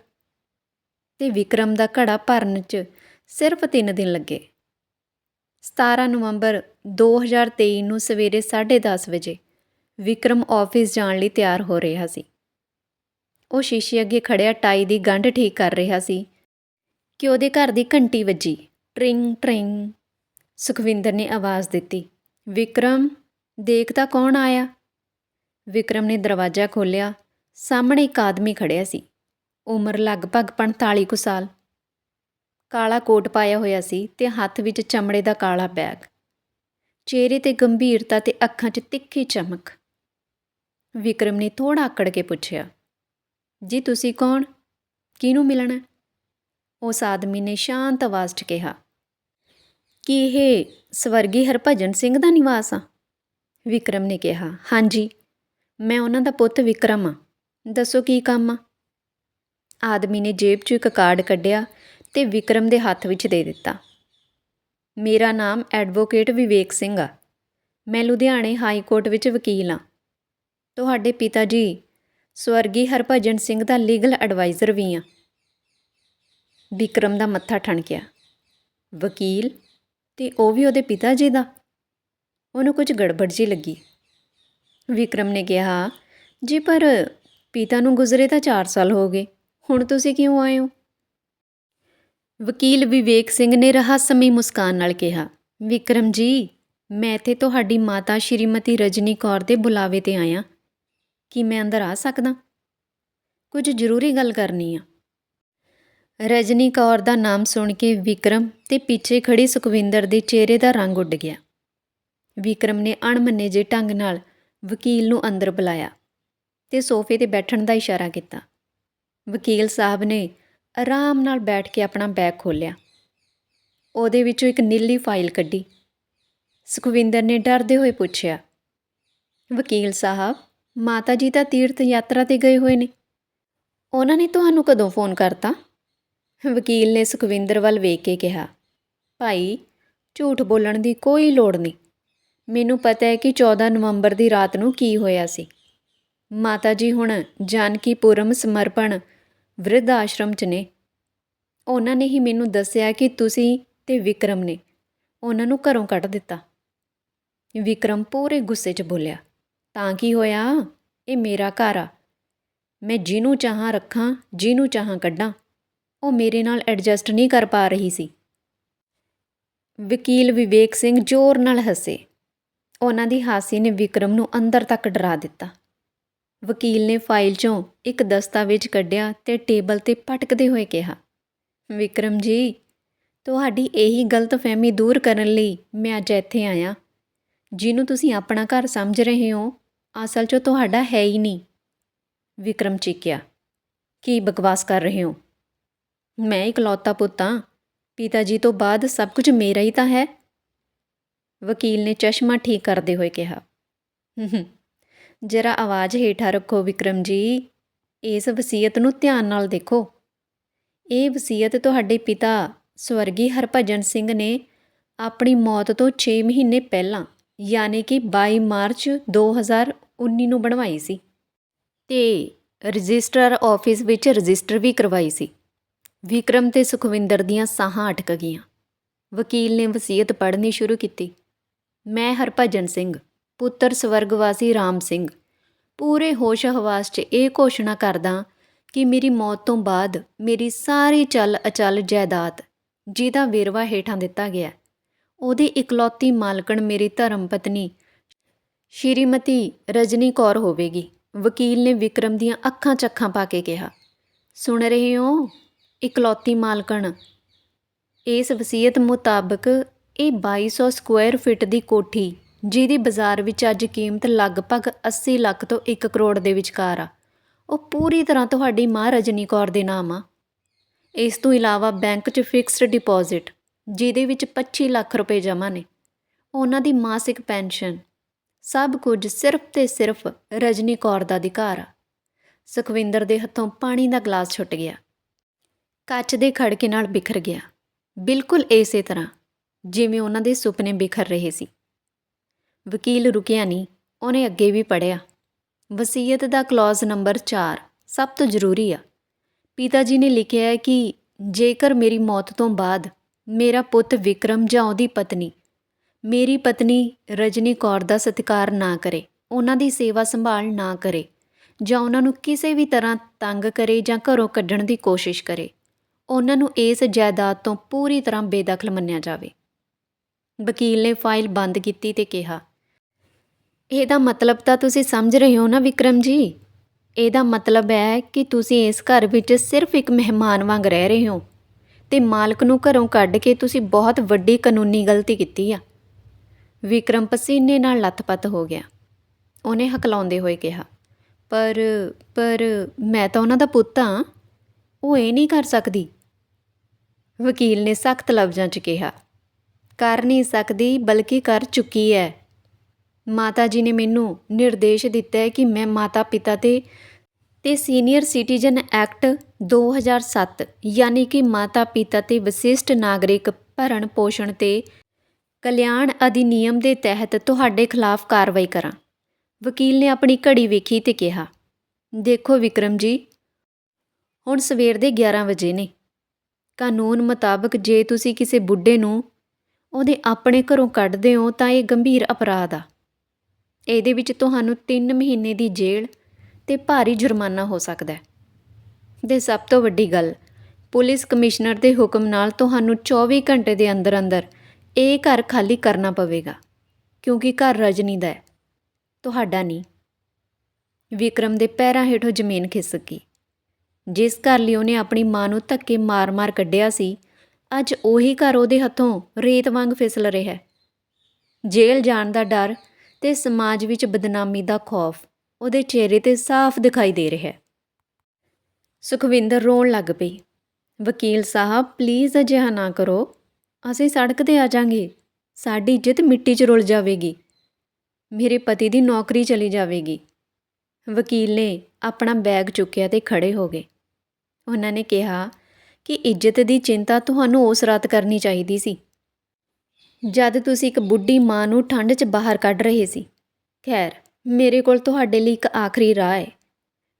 ਤੇ ਵਿਕਰਮ ਦਾ ਘੜਾ ਭਰਨ 'ਚ ਸਿਰਫ 3 ਦਿਨ ਲੱਗੇ। 17 ਨਵੰਬਰ 2023 ਨੂੰ ਸਵੇਰੇ 10:30 ਵਜੇ ਵਿਕਰਮ ਆਫਿਸ ਜਾਣ ਲਈ ਤਿਆਰ ਹੋ ਰਿਹਾ ਸੀ। ਉਹ ਸ਼ੀਸ਼ੇ ਅੱਗੇ ਖੜਿਆ ਟਾਈ ਦੀ ਗੰਢ ਠੀਕ ਕਰ ਰਿਹਾ ਸੀ ਕਿ ਉਹਦੇ ਘਰ ਦੀ ਘੰਟੀ ਵੱਜੀ। ਟ੍ਰਿੰਗ ਟ੍ਰਿੰਗ। ਸੁਖਵਿੰਦਰ ਨੇ ਆਵਾਜ਼ ਦਿੱਤੀ, ਵਿਕਰਮ, ਦੇਖ ਤਾਂ ਕੌਣ ਆਇਆ? ਵਿਕਰਮ ਨੇ ਦਰਵਾਜ਼ਾ ਖੋਲ੍ਹਿਆ, ਸਾਹਮਣੇ ਇੱਕ ਆਦਮੀ ਖੜਿਆ ਸੀ। ਉਮਰ ਲਗਭਗ 45 ਕੁ ਸਾਲ। ਕਾਲਾ ਕੋਟ ਪਾਇਆ ਹੋਇਆ ਸੀ ਤੇ ਹੱਥ ਵਿੱਚ ਚਮੜੇ ਦਾ ਕਾਲਾ ਬੈਗ। ਚਿਹਰੇ ਤੇ ਗੰਭੀਰਤਾ ਤੇ ਅੱਖਾਂ 'ਚ ਤਿੱਖੀ ਚਮਕ। ਵਿਕਰਮ ਨੇ ਥੋੜਾ ਆਕੜ ਕੇ ਪੁੱਛਿਆ, ਜੀ ਤੁਸੀਂ ਕੌਣ? ਕਿਹਨੂੰ ਮਿਲਣਾ? ਉਸ ਆਦਮੀ ਨੇ ਸ਼ਾਂਤ ਆਵਾਜ਼ 'ਚ ਕਿਹਾ, ਕੀ ਇਹ ਸਵਰਗੀ ਹਰਭਜਨ ਸਿੰਘ ਦਾ ਨਿਵਾਸ ਆ? ਵਿਕਰਮ ਨੇ ਕਿਹਾ, ਹਾਂਜੀ, ਮੈਂ ਉਹਨਾਂ ਦਾ ਪੁੱਤ ਵਿਕਰਮ ਆ। ਦੱਸੋ ਕੀ ਕੰਮ ਆ? ਆਦਮੀ ਨੇ ਜੇਬ 'ਚੋਂ ਇੱਕ ਕਾਰਡ ਕੱਢਿਆ ਤੇ ਵਿਕਰਮ ਦੇ ਹੱਥ ਵਿੱਚ ਦੇ ਦਿੱਤਾ। ਮੇਰਾ ਨਾਮ ਐਡਵੋਕੇਟ ਵਿਵੇਕ ਸਿੰਘ ਆ। ਮੈਂ ਲੁਧਿਆਣੇ ਹਾਈ ਕੋਰਟ ਵਿੱਚ ਵਕੀਲ ਆ। ਤੁਹਾਡੇ ਪਿਤਾ ਜੀ ਸਵਰਗੀ ਹਰਭਜਨ ਸਿੰਘ ਦਾ ਲੀਗਲ ਐਡਵਾਈਜ਼ਰ ਵੀ ਆ। ਵਿਕਰਮ ਦਾ ਮੱਥਾ ਠਣਕਿਆ। ਵਕੀਲ? ਤੇ ਉਹ ਵੀ ਉਹਦੇ ਪਿਤਾ ਜੀ ਦਾ? ਉਹਨੂੰ ਕੁਝ ਗੜਬੜ ਜੀ ਲੱਗੀ। ਵਿਕਰਮ ਨੇ ਕਿਹਾ, ਜੀ ਪਰ ਪਿਤਾ ਨੂੰ ਗੁਜ਼ਰੇ ਤਾਂ 4 ਸਾਲ ਹੋ ਗਏ। ਹੁਣ ਤੁਸੀਂ ਕਿਉਂ ਆਏ ਹੋ? ਵਕੀਲ ਵਿਵੇਕ ਸਿੰਘ ਨੇ ਰਹੱਸਮਈ ਮੁਸਕਾਨ ਨਾਲ ਕਿਹਾ, ਵਿਕਰਮ ਜੀ, ਮੈਂ ਇੱਥੇ ਤੁਹਾਡੀ ਮਾਤਾ ਸ਼੍ਰੀਮਤੀ ਰਜਨੀ ਕੌਰ ਦੇ ਬੁਲਾਵੇ ਤੇ ਆਇਆ। ਕੀ ਮੈਂ ਅੰਦਰ ਆ ਸਕਦਾ? ਕੁਝ ਜ਼ਰੂਰੀ ਗੱਲ ਕਰਨੀ ਆ। ਰਜਨੀ ਕੌਰ ਦਾ ਨਾਮ ਸੁਣ ਕੇ ਵਿਕਰਮ ਤੇ ਪਿੱਛੇ ਖੜੀ ਸੁਖਵਿੰਦਰ ਦੇ ਚਿਹਰੇ ਦਾ ਰੰਗ ਉੱਡ ਗਿਆ। ਵਿਕਰਮ ਨੇ ਅਣਮੰਨੇ ਜੇ ਢੰਗ ਨਾਲ ਵਕੀਲ ਨੂੰ ਅੰਦਰ ਬੁਲਾਇਆ ਤੇ ਸੋਫੇ ਤੇ ਬੈਠਣ ਦਾ ਇਸ਼ਾਰਾ ਕੀਤਾ। ਵਕੀਲ ਸਾਹਿਬ ਨੇ ਆਰਾਮ ਨਾਲ ਬੈਠ ਕੇ ਆਪਣਾ ਬੈਗ ਖੋਲ੍ਹਿਆ। ਉਹਦੇ ਵਿੱਚੋਂ ਇੱਕ ਨੀਲੀ ਫਾਈਲ ਕੱਢੀ। ਸੁਖਵਿੰਦਰ ਨੇ ਡਰਦੇ ਹੋਏ ਪੁੱਛਿਆ, ਵਕੀਲ ਸਾਹਿਬ ਮਾਤਾ ਜੀ ਤਾਂ ਤੀਰਥ ਯਾਤਰਾ ਤੇ ਗਏ ਹੋਏ ਨੇ। ਉਹਨਾਂ ਨੇ ਤੁਹਾਨੂੰ ਕਦੋਂ ਫੋਨ ਕਰਤਾ? ਵਕੀਲ ਨੇ ਸੁਖਵਿੰਦਰ ਵੱਲ ਵੇਖ ਕੇ ਕਿਹਾ, ਭਾਈ, ਝੂਠ ਬੋਲਣ ਦੀ ਕੋਈ ਲੋੜ ਨਹੀਂ। ਮੈਨੂੰ ਪਤਾ ਹੈ ਕਿ 14 ਨਵੰਬਰ ਦੀ ਰਾਤ ਨੂੰ ਕੀ ਹੋਇਆ ਸੀ। ਮਾਤਾ ਜੀ ਹੁਣ ਜਾਨਕੀਪੁਰਮ ਸਮਰਪਣ ਵਿਰਧ ਆਸ਼ਰਮ 'ਚ ਨੇ। ਉਹਨਾਂ ਨੇ ਹੀ ਮੈਨੂੰ ਦੱਸਿਆ ਕਿ ਤੁਸੀਂ ਤੇ ਵਿਕਰਮ ਨੇ। ਉਹਨਾਂ ਨੂੰ ਘਰੋਂ ਕੱਢ ਦਿੱਤਾ। ਵਿਕਰਮ ਪੂਰੇ ਗੁੱਸੇ 'ਚ ਬੋਲਿਆ, ਤਾਂ ਕੀ ਹੋਇਆ? ਇਹ ਮੇਰਾ ਘਰ ਆ। ਮੈਂ ਜਿਹਨੂੰ ਚਾਹਾਂ ਰੱਖਾਂ, ਜਿਹਨੂੰ ਚਾਹਾਂ ਕੱਢਾਂ, ਉਹ ਮੇਰੇ ਨਾਲ ਐਡਜਸਟ ਨਹੀਂ ਕਰ ਪਾ ਰਹੀ ਸੀ। ਵਕੀਲ ਵਿਵੇਕ ਸਿੰਘ ਜ਼ੋਰ ਨਾਲ ਹੱਸੇ। ਉਹਨਾਂ ਦੀ ਹਾਸੀ ਨੇ ਵਿਕਰਮ ਨੂੰ ਅੰਦਰ ਤੱਕ ਡਰਾ ਦਿੱਤਾ। ਵਕੀਲ ਨੇ ਫਾਈਲ 'ਚੋਂ ਇੱਕ ਦਸਤਾਵੇਜ਼ ਕੱਢਿਆ ਤੇ ਟੇਬਲ ਤੇ ਪਟਕਦੇ ਹੋਏ ਕਿਹਾ, ਵਿਕਰਮ ਜੀ, ਤੁਹਾਡੀ ਇਹੀ ਗਲਤਫਹਿਮੀ ਦੂਰ ਕਰਨ ਲਈ ਮੈਂ ਅੱਜ ਇੱਥੇ ਆਇਆ। ਜਿਹਨੂੰ ਤੁਸੀਂ ਆਪਣਾ ਘਰ ਸਮਝ ਰਹੇ ਹੋ, ਅਸਲ 'ਚ ਤੁਹਾਡਾ ਹੈ ਹੀ ਨਹੀਂ। ਵਿਕਰਮ ਚੀਕਿਆ, ਕੀ ਬਕਵਾਸ ਕਰ ਰਹੇ ਹੋ? ਮੈਂ ਇਕਲੌਤਾ ਪੁੱਤ ਹਾਂ ਪਿਤਾ ਜੀ ਤੋਂ ਬਾਅਦ ਸਭ ਕੁਝ ਮੇਰਾ ਹੀ ਤਾਂ ਹੈ? ਵਕੀਲ ਨੇ ਚਸ਼ਮਾ ਠੀਕ ਕਰਦੇ ਹੋਏ ਕਿਹਾ ਜਰਾ ਆਵਾਜ਼ ਹੇਠਾਂ ਰੱਖੋ, ਵਿਕਰਮ ਜੀ। ਇਸ ਵਸੀਅਤ ਨੂੰ ਧਿਆਨ ਨਾਲ ਦੇਖੋ। ਇਹ ਵਸੀਅਤ ਤੁਹਾਡੇ ਪਿਤਾ ਸਵਰਗੀ ਹਰਭਜਨ ਸਿੰਘ ਨੇ ਆਪਣੀ ਮੌਤ ਤੋਂ 6 ਮਹੀਨੇ ਪਹਿਲਾਂ, ਯਾਨੀ ਕਿ 22 ਮਾਰਚ 2019 ਨੂੰ ਬਣਵਾਈ ਸੀ ਤੇ ਰਜਿਸਟਰ ਆਫਿਸ ਵਿੱਚ ਰਜਿਸਟਰ ਵੀ ਕਰਵਾਈ ਸੀ। ਵਿਕਰਮ ਤੇ ਸੁਖਵਿੰਦਰ ਦੀਆਂ ਸਾਹਾਂ ਅਟਕ ਗਈਆਂ। ਵਕੀਲ ਨੇ ਵਸੀਅਤ ਪੜ੍ਹਨੀ ਸ਼ੁਰੂ ਕੀਤੀ। ਮੈਂ ਹਰਭਜਨ ਸਿੰਘ ਪੁੱਤਰ ਸਵਰਗਵਾਸੀ ਰਾਮ ਸਿੰਘ। ਪੂਰੇ ਹੋਸ਼ ਹਵਾਸ 'ਚ ਇਹ ਘੋਸ਼ਣਾ ਕਰਦਾ ਕਿ ਮੇਰੀ ਮੌਤ ਤੋਂ ਬਾਅਦ ਮੇਰੀ ਸਾਰੀ ਚੱਲ ਅਚਲ ਜਾਇਦਾਦ ਜਿਹਦਾ ਵੇਰਵਾ ਹੇਠਾਂ ਦਿੱਤਾ ਗਿਆ। ਉਹਦੀ ਇਕਲੌਤੀ ਮਾਲਕਣ ਮੇਰੀ ਧਰਮ ਪਤਨੀ ਸ਼੍ਰੀਮਤੀ ਰਜਨੀ ਕੌਰ ਹੋਵੇਗੀ। ਵਕੀਲ ਨੇ ਵਿਕਰਮ ਦੀਆਂ ਅੱਖਾਂ ਚੱਖਾਂ ਪਾ ਕੇ ਕਿਹਾ, ਸੁਣ ਰਹੇ ਹੋ? ਇਕਲੌਤੀ ਮਾਲਕਣ। ਇਸ ਵਸੀਅਤ ਮੁਤਾਬਕ ਇਹ 2200 ਸਕੁਆਇਰ ਫਿਟ ਦੀ ਕੋਠੀ ਜਿਹਦੀ ਬਾਜ਼ਾਰ ਵਿੱਚ ਅੱਜ ਕੀਮਤ ਲਗਭਗ 80 ਲੱਖ ਤੋਂ 1 ਕਰੋੜ ਦੇ ਵਿਚਕਾਰ ਆ। ਉਹ ਪੂਰੀ ਤਰ੍ਹਾਂ ਤੁਹਾਡੀ ਮਾਂ ਰਜਨੀ ਕੌਰ ਦੇ ਨਾਮ ਆ। ਇਸ ਤੋਂ ਇਲਾਵਾ ਬੈਂਕ 'ਚ ਫਿਕਸਡ ਡਿਪੋਜ਼ਿਟ, ਜਿਹਦੇ ਵਿੱਚ 25 ਲੱਖ ਰੁਪਏ ਜਮ੍ਹਾਂ ਨੇ। ਉਹਨਾਂ ਦੀ ਮਾਸਿਕ ਪੈਨਸ਼ਨ, ਸਭ ਕੁਝ ਸਿਰਫ ਤੇ ਸਿਰਫ ਰਜਨੀ ਕੌਰ ਦਾ ਅਧਿਕਾਰ ਆ। ਸੁਖਵਿੰਦਰ ਦੇ ਹੱਥੋਂ ਪਾਣੀ ਦਾ ਗਲਾਸ ਛੁੱਟ ਗਿਆ। ਕੱਚ ਦੇ ਖੜਕੇ ਨਾਲ ਬਿਖਰ ਗਿਆ। ਬਿਲਕੁਲ ਇਸੇ ਤਰ੍ਹਾਂ, ਜਿਵੇਂ ਉਹਨਾਂ ਦੇ ਸੁਪਨੇ ਬਿਖਰ ਰਹੇ ਸੀ। ਵਕੀਲ ਰੁਕਿਆ ਨਹੀਂ, ਉਹਨੇ ਅੱਗੇ ਵੀ ਪੜਿਆ ਵਸੀਅਤ ਦਾ ਕਲੌਜ਼ ਨੰਬਰ 4 ਸਭ ਤੋਂ ਜ਼ਰੂਰੀ ਆ। ਪਿਤਾ ਜੀ ਨੇ ਲਿਖਿਆ ਹੈ ਕਿ ਜੇਕਰ ਮੇਰੀ ਮੌਤ ਤੋਂ ਬਾਅਦ ਮੇਰਾ ਪੁੱਤ ਵਿਕਰਮ ਜਾਂ ਉਹਦੀ ਪਤਨੀ, ਮੇਰੀ ਪਤਨੀ ਰਜਨੀ ਕੌਰ ਦਾ ਸਤਿਕਾਰ ਨਾ ਕਰੇ, ਉਹਨਾਂ ਦੀ ਸੇਵਾ ਸੰਭਾਲ ਨਾ ਕਰੇ, ਜਾਂ ਉਹਨਾਂ ਨੂੰ ਕਿਸੇ ਵੀ ਤਰ੍ਹਾਂ ਤੰਗ ਕਰੇ ਜਾਂ ਘਰੋਂ ਕੱਢਣ ਦੀ ਕੋਸ਼ਿਸ਼ ਕਰੇ, ਉਹਨਾਂ ਨੂੰ ਇਸ ਜਾਇਦਾਦ ਤੋਂ ਪੂਰੀ ਤਰ੍ਹਾਂ ਬੇਦਖਲ ਮੰਨਿਆ ਜਾਵੇ। ਵਕੀਲ ਨੇ ਫਾਈਲ ਬੰਦ ਕੀਤੀ ਤੇ ਕਿਹਾ ਇਹਦਾ ਮਤਲਬ ਤਾਂ ਤੁਸੀਂ ਸਮਝ ਰਹੇ ਹੋ ਨਾ, ਵਿਕਰਮ ਜੀ? ਇਹਦਾ ਮਤਲਬ ਹੈ ਕਿ ਤੁਸੀਂ ਇਸ ਘਰ ਵਿੱਚ ਸਿਰਫ ਇੱਕ ਮਹਿਮਾਨ ਵਾਂਗ ਰਹਿ ਰਹੇ ਹੋ ਤੇ ਮਾਲਕ ਨੂੰ ਘਰੋਂ ਕੱਢ ਕੇ ਤੁਸੀਂ ਬਹੁਤ ਵੱਡੀ ਕਾਨੂੰਨੀ ਗਲਤੀ ਕੀਤੀ ਆ। ਵਿਕਰਮ ਪਸੀਨੇ ਨਾਲ ਲੱਥਪੱਥ ਹੋ ਗਿਆ। ਉਹਨੇ ਹਕਲਾਉਂਦੇ ਹੋਏ ਕਿਹਾ, ਪਰ ਪਰ ਮੈਂ ਤਾਂ ਉਹਨਾਂ ਦਾ ਪੁੱਤ ਹਾਂ, ਉਹ ਇਹ ਨਹੀਂ ਕਰ ਸਕਦੀ। ਵਕੀਲ ਨੇ ਸਖਤ ਲਫ਼ਜ਼ਾਂ 'ਚ ਕਿਹਾ, ਕਰ ਨਹੀਂ ਸਕਦੀ, ਬਲਕਿ ਕਰ ਚੁੱਕੀ ਹੈ। ਮਾਤਾ ਜੀ ਨੇ ਮੈਨੂੰ ਨਿਰਦੇਸ਼ ਦਿੱਤਾ ਹੈ ਕਿ ਮੈਂ ਮਾਤਾ ਪਿਤਾ ਤੇ ਤੇ ਸੀਨੀਅਰ ਸਿਟੀਜ਼ਨ ਐਕਟ 2007 ਯਾਨੀ ਕਿ ਮਾਤਾ ਪਿਤਾ ਤੇ ਵਿਸ਼ਿਸ਼ਟ ਨਾਗਰਿਕ ਭਰਨ ਪੋਸ਼ਣ ਤੇ ਕਲਿਆਣ ਅਧਿਨਿਯਮ ਦੇ ਤਹਿਤ ਤੁਹਾਡੇ ਖਿਲਾਫ ਕਾਰਵਾਈ ਕਰਾਂ। ਵਕੀਲ ਨੇ ਆਪਣੀ ਘੜੀ ਵੇਖੀ ਤੇ ਕਿਹਾ, ਦੇਖੋ ਵਿਕਰਮ ਜੀ, ਹੁਣ ਸਵੇਰ ਦੇ 11 ਵਜੇ ਨੇ। ਕਾਨੂੰਨ ਮੁਤਾਬਕ ਜੇ ਤੁਸੀਂ ਕਿਸੇ ਬੁੱਢੇ ਨੂੰ ਉਹਦੇ ਆਪਣੇ ਘਰੋਂ ਕੱਢਦੇ ਹੋ ਤਾਂ ਇਹ ਗੰਭੀਰ ਅਪਰਾਧ ਆ। ਇਹਦੇ ਵਿੱਚ ਤੁਹਾਨੂੰ 3 ਮਹੀਨੇ ਦੀ ਜੇਲ੍ਹ ਅਤੇ ਭਾਰੀ ਜੁਰਮਾਨਾ ਹੋ ਸਕਦਾ ਅਤੇ ਸਭ ਤੋਂ ਵੱਡੀ ਗੱਲ, ਪੁਲਿਸ ਕਮਿਸ਼ਨਰ ਦੇ ਹੁਕਮ ਨਾਲ ਤੁਹਾਨੂੰ 24 ਘੰਟੇ ਦੇ ਅੰਦਰ ਅੰਦਰ ਇਹ ਘਰ ਖਾਲੀ ਕਰਨਾ ਪਵੇਗਾ, ਕਿਉਂਕਿ ਘਰ ਰਜਨੀ ਦਾ ਹੈ। ਤੁਹਾਡਾ ਨਹੀਂ। ਵਿਕਰਮ ਦੇ ਪੈਰਾਂ ਹੇਠੋਂ ਜ਼ਮੀਨ ਖਿਸਕ ਗਈ ਜਿਸ ਘਰ ਲਈ ਉਹਨੇ ਆਪਣੀ ਮਾਂ ਨੂੰ ਧੱਕੇ ਮਾਰ-ਮਾਰ ਕੱਢਿਆ ਸੀ, ਅੱਜ ਉਹੀ ਘਰ ਉਹਦੇ ਹੱਥੋਂ ਰੇਤ ਵਾਂਗ ਫਿਸਲ ਰਿਹਾ ਹੈ। ਜੇਲ੍ਹ ਜਾਣ ਦਾ ਡਰ ਤੇ ਸਮਾਜ ਵਿੱਚ ਬਦਨਾਮੀ ਦਾ ਖੌਫ ਉਹਦੇ ਚਿਹਰੇ ਤੇ ਸਾਫ਼ ਦਿਖਾਈ ਦੇ ਰਿਹਾ ਹੈ। ਸੁਖਵਿੰਦਰ ਰੋਣ ਲੱਗ ਪਈ। ਵਕੀਲ ਸਾਹਿਬ ਪਲੀਜ਼ ਅਜਿਹਾ ਨਾ ਕਰੋ। ਅਸੀਂ ਸੜਕ ਤੇ ਆ ਜਾਾਂਗੇ। ਸਾਡੀ ਇੱਜ਼ਤ ਮਿੱਟੀ 'ਚ ਰੁਲ ਜਾਵੇਗੀ। ਮੇਰੇ ਪਤੀ ਦੀ ਨੌਕਰੀ ਚਲੀ ਜਾਵੇਗੀ। ਵਕੀਲ ਨੇ ਆਪਣਾ ਬੈਗ ਚੁੱਕਿਆ ਤੇ ਖੜੇ ਹੋ ਗਏ। ਉਹਨਾਂ ਨੇ ਕਿਹਾ ਕਿ ਇੱਜ਼ਤ ਦੀ ਚਿੰਤਾ ਤੁਹਾਨੂੰ ਉਸ ਰਾਤ ਕਰਨੀ ਚਾਹੀਦੀ ਸੀ। ਜਦ ਤੁਸੀਂ ਇੱਕ ਬੁੱਢੀ ਮਾਂ ਨੂੰ ਠੰਡ 'ਚ ਬਾਹਰ ਕੱਢ ਰਹੇ ਸੀ। ਖੈਰ, ਮੇਰੇ ਕੋਲ ਤੁਹਾਡੇ ਲਈ ਇੱਕ ਆਖਰੀ ਰਾਹ ਹੈ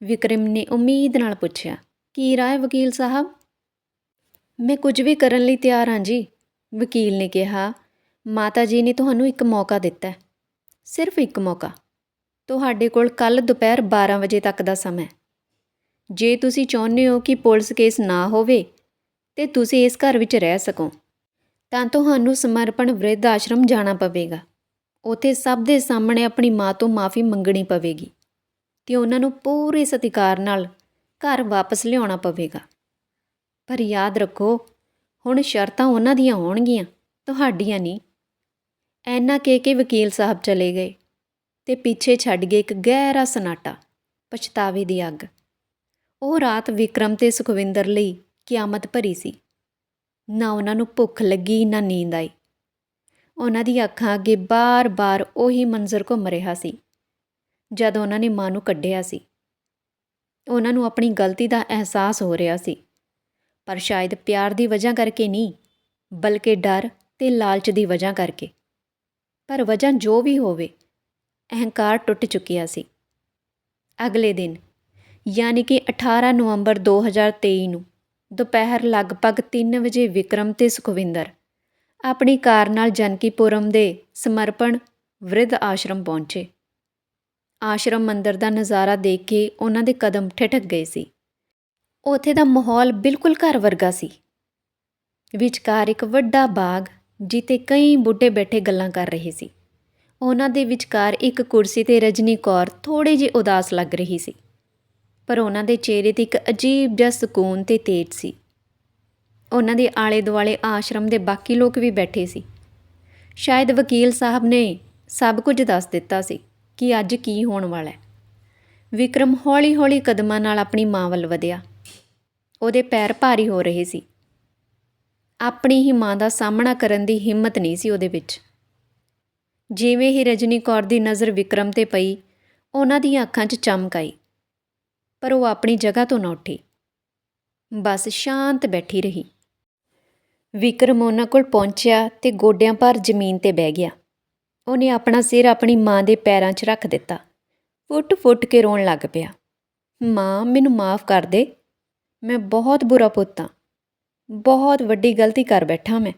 ਵਿਕਰਮ ਨੇ ਉਮੀਦ ਨਾਲ ਪੁੱਛਿਆ, ਕੀ ਰਾਹ ਹੈ ਵਕੀਲ ਸਾਹਿਬ? ਮੈਂ ਕੁਝ ਵੀ ਕਰਨ ਲਈ ਤਿਆਰ ਹਾਂ ਜੀ, ਵਕੀਲ ਨੇ ਕਿਹਾ। ਮਾਤਾ ਜੀ ਨੇ ਤੁਹਾਨੂੰ ਇੱਕ ਮੌਕਾ ਦਿੱਤਾ ਹੈ। ਸਿਰਫ ਇੱਕ ਮੌਕਾ। ਤੁਹਾਡੇ ਕੋਲ ਕੱਲ ਦੁਪਹਿਰ 12 ਵਜੇ ਤੱਕ ਦਾ ਸਮਾਂ ਹੈ। ਜੇ ਤੁਸੀਂ ਚਾਹੁੰਦੇ ਹੋ ਕਿ ਪੁਲਿਸ ਕੇਸ ਨਾ ਹੋਵੇ, ਤੇ ਤੁਸੀਂ ਇਸ ਘਰ ਵਿੱਚ ਰਹਿ ਸਕੋ। ਤਾਂ ਤੁਹਾਨੂੰ ਸਮਰਪਣ ਵ੍ਰਿਧ ਆਸ਼ਰਮ ਜਾਣਾ ਪਵੇਗਾ। ਉਥੇ ਸਭ ਦੇ ਸਾਹਮਣੇ ਆਪਣੀ ਮਾਂ ਤੋਂ ਮਾਫੀ ਮੰਗਣੀ ਪਵੇਗੀ ਤੇ ਉਹਨਾਂ ਨੂੰ ਪੂਰੇ ਸਤਿਕਾਰ ਨਾਲ ਘਰ ਵਾਪਸ ਲਿਆਉਣਾ ਪਵੇਗਾ। ਪਰ ਯਾਦ ਰੱਖੋ, ਹੁਣ ਸ਼ਰਤਾਂ ਉਹਨਾਂ ਦੀਆਂ ਹੋਣਗੀਆਂ, ਤੁਹਾਡੀਆਂ ਨਹੀਂ। ਐਨਾ ਕਹਿ ਕੇ ਵਕੀਲ ਸਾਹਿਬ ਚਲੇ ਗਏ ਤੇ ਪਿੱਛੇ ਛੱਡ ਗਏ ਇੱਕ ਗਹਿਰਾ ਸਨਾਟਾ, ਪਛਤਾਵੇ ਦੀ ਅੱਗ। ਉਹ ਰਾਤ ਵਿਕਰਮ ਤੇ ਸੁਖਵਿੰਦਰ ਲਈ ਕਿਆਮਤ ਭਰੀ ਸੀ। ਨਾ ਉਹਨਾਂ ਨੂੰ ਭੁੱਖ ਲੱਗੀ, ਨਾ ਨੀਂਦ ਆਈ। ਉਹਨਾਂ ਦੀ ਅੱਖਾਂ ਅੱਗੇ ਬਾਰ-ਬਾਰ ਉਹੀ ਮੰਜ਼ਰ ਘੁੰਮ ਰਿਹਾ ਸੀ, ਜਦ ਉਹਨਾਂ ਨੇ ਮਾਂ ਨੂੰ ਕੱਢਿਆ ਸੀ। ਉਹਨਾਂ ਨੂੰ ਆਪਣੀ ਗਲਤੀ ਦਾ ਅਹਿਸਾਸ ਹੋ ਰਿਹਾ ਸੀ, ਪਰ ਸ਼ਾਇਦ ਪਿਆਰ ਦੀ ਵਜ੍ਹਾ ਕਰਕੇ ਨਹੀਂ, ਬਲਕਿ ਡਰ ਤੇ ਲਾਲਚ ਦੀ ਵਜ੍ਹਾ ਕਰਕੇ। ਪਰ ਵਜ੍ਹਾ ਜੋ ਵੀ ਹੋਵੇ, ਅਹੰਕਾਰ ਟੁੱਟ ਚੁੱਕਿਆ ਸੀ। ਅਗਲੇ ਦਿਨ, ਯਾਨੀ ਕਿ 18 ਨਵੰਬਰ 2023 ਨੂੰ ਦੁਪਹਿਰ ਲਗਭਗ 3 ਵਜੇ ਵਿਕਰਮ ਤੇ ਸੁਖਵਿੰਦਰ ਆਪਣੀ ਕਾਰ ਨਾਲ ਜਨਕੀਪੁਰਮ ਦੇ ਸਮਰਪਣ ਵਿਰਧ ਆਸ਼ਰਮ ਪਹੁੰਚੇ। ਆਸ਼ਰਮ ਮੰਦਰ ਦਾ ਨਜ਼ਾਰਾ ਦੇਖ ਕੇ ਉਹਨਾਂ ਦੇ ਕਦਮ ਠਿਠਕ ਗਏ ਸੀ। ਉੱਥੇ ਦਾ ਮਾਹੌਲ ਬਿਲਕੁਲ ਘਰ ਵਰਗਾ ਸੀ। ਵਿਚਕਾਰ ਇੱਕ ਵੱਡਾ ਬਾਗ ਜਿੱਤੇ ਕਈ ਬੁੱਢੇ ਬੈਠੇ ਗੱਲਾਂ ਕਰ ਰਹੇ ਸੀ। ਉਹਨਾਂ ਦੇ ਵਿਚਕਾਰ ਇੱਕ ਕੁਰਸੀ ਤੇ ਰਜਨੀ ਕੌਰ ਥੋੜੀ ਜਿਹੀ ਉਦਾਸ ਲੱਗ ਰਹੀ ਸੀ। ਪਰ ਉਹਨਾਂ ਦੇ ਚਿਹਰੇ ਤੇ ਇੱਕ ਅਜੀਬ ਜਿਹਾ ਸਕੂਨ ਤੇ ਤੇਜ ਸੀ। ਉਹਨਾਂ ਦੇ ਆਲੇ ਦੁਆਲੇ ਆਸ਼ਰਮ ਦੇ ਬਾਕੀ ਲੋਕ ਵੀ ਬੈਠੇ ਸੀ। ਸ਼ਾਇਦ ਵਕੀਲ ਸਾਹਿਬ ਨੇ ਸਭ ਕੁਝ ਦੱਸ ਦਿੱਤਾ ਸੀ ਕਿ ਅੱਜ ਕੀ ਹੋਣ ਵਾਲਾ ਹੈ। ਵਿਕਰਮ ਹੌਲੀ-ਹੌਲੀ ਕਦਮਾਂ ਨਾਲ ਆਪਣੀ ਮਾਂ ਵੱਲ ਵਧਿਆ। ਉਹਦੇ ਪੈਰ ਭਾਰੀ ਹੋ ਰਹੇ ਸੀ। ਆਪਣੀ ਹੀ ਮਾਂ ਦਾ ਸਾਹਮਣਾ ਕਰਨ ਦੀ ਹਿੰਮਤ ਨਹੀਂ ਸੀ ਉਹਦੇ ਵਿੱਚ। ਜਿਵੇਂ ਹੀ ਰਜਨੀ ਕੌਰ ਦੀ ਨਜ਼ਰ ਵਿਕਰਮ ਤੇ ਪਈ, ਉਹਨਾਂ ਦੀਆਂ ਅੱਖਾਂ 'ਚ ਚਮਕ ਆਈ। ਪਰ ਉਹ ਆਪਣੀ ਜਗ੍ਹਾ ਤੋਂ ਨਾ ਉੱਠੀ। ਬਸ ਸ਼ਾਂਤ ਬੈਠੀ ਰਹੀ। ਵਿਕਰਮ ਉਹਨਾਂ ਕੋਲ ਪਹੁੰਚਿਆ ਤੇ ਗੋਡਿਆਂ ਭਰ ਜ਼ਮੀਨ ਤੇ ਬਹਿ ਗਿਆ। ਉਹਨੇ ਆਪਣਾ ਸਿਰ ਆਪਣੀ ਮਾਂ ਦੇ ਪੈਰਾਂ 'ਚ ਰੱਖ ਦਿੱਤਾ। ਫੁੱਟ-ਫੁੱਟ ਕੇ ਰੋਣ ਲੱਗ ਪਿਆ। ਮਾਂ, ਮੈਨੂੰ ਮਾਫ ਕਰ ਦੇ। ਮੈਂ ਬਹੁਤ ਬੁਰਾ ਪੁੱਤ ਹਾਂ। ਬਹੁਤ ਵੱਡੀ ਗਲਤੀ ਕਰ ਬੈਠਾ ਮੈਂ।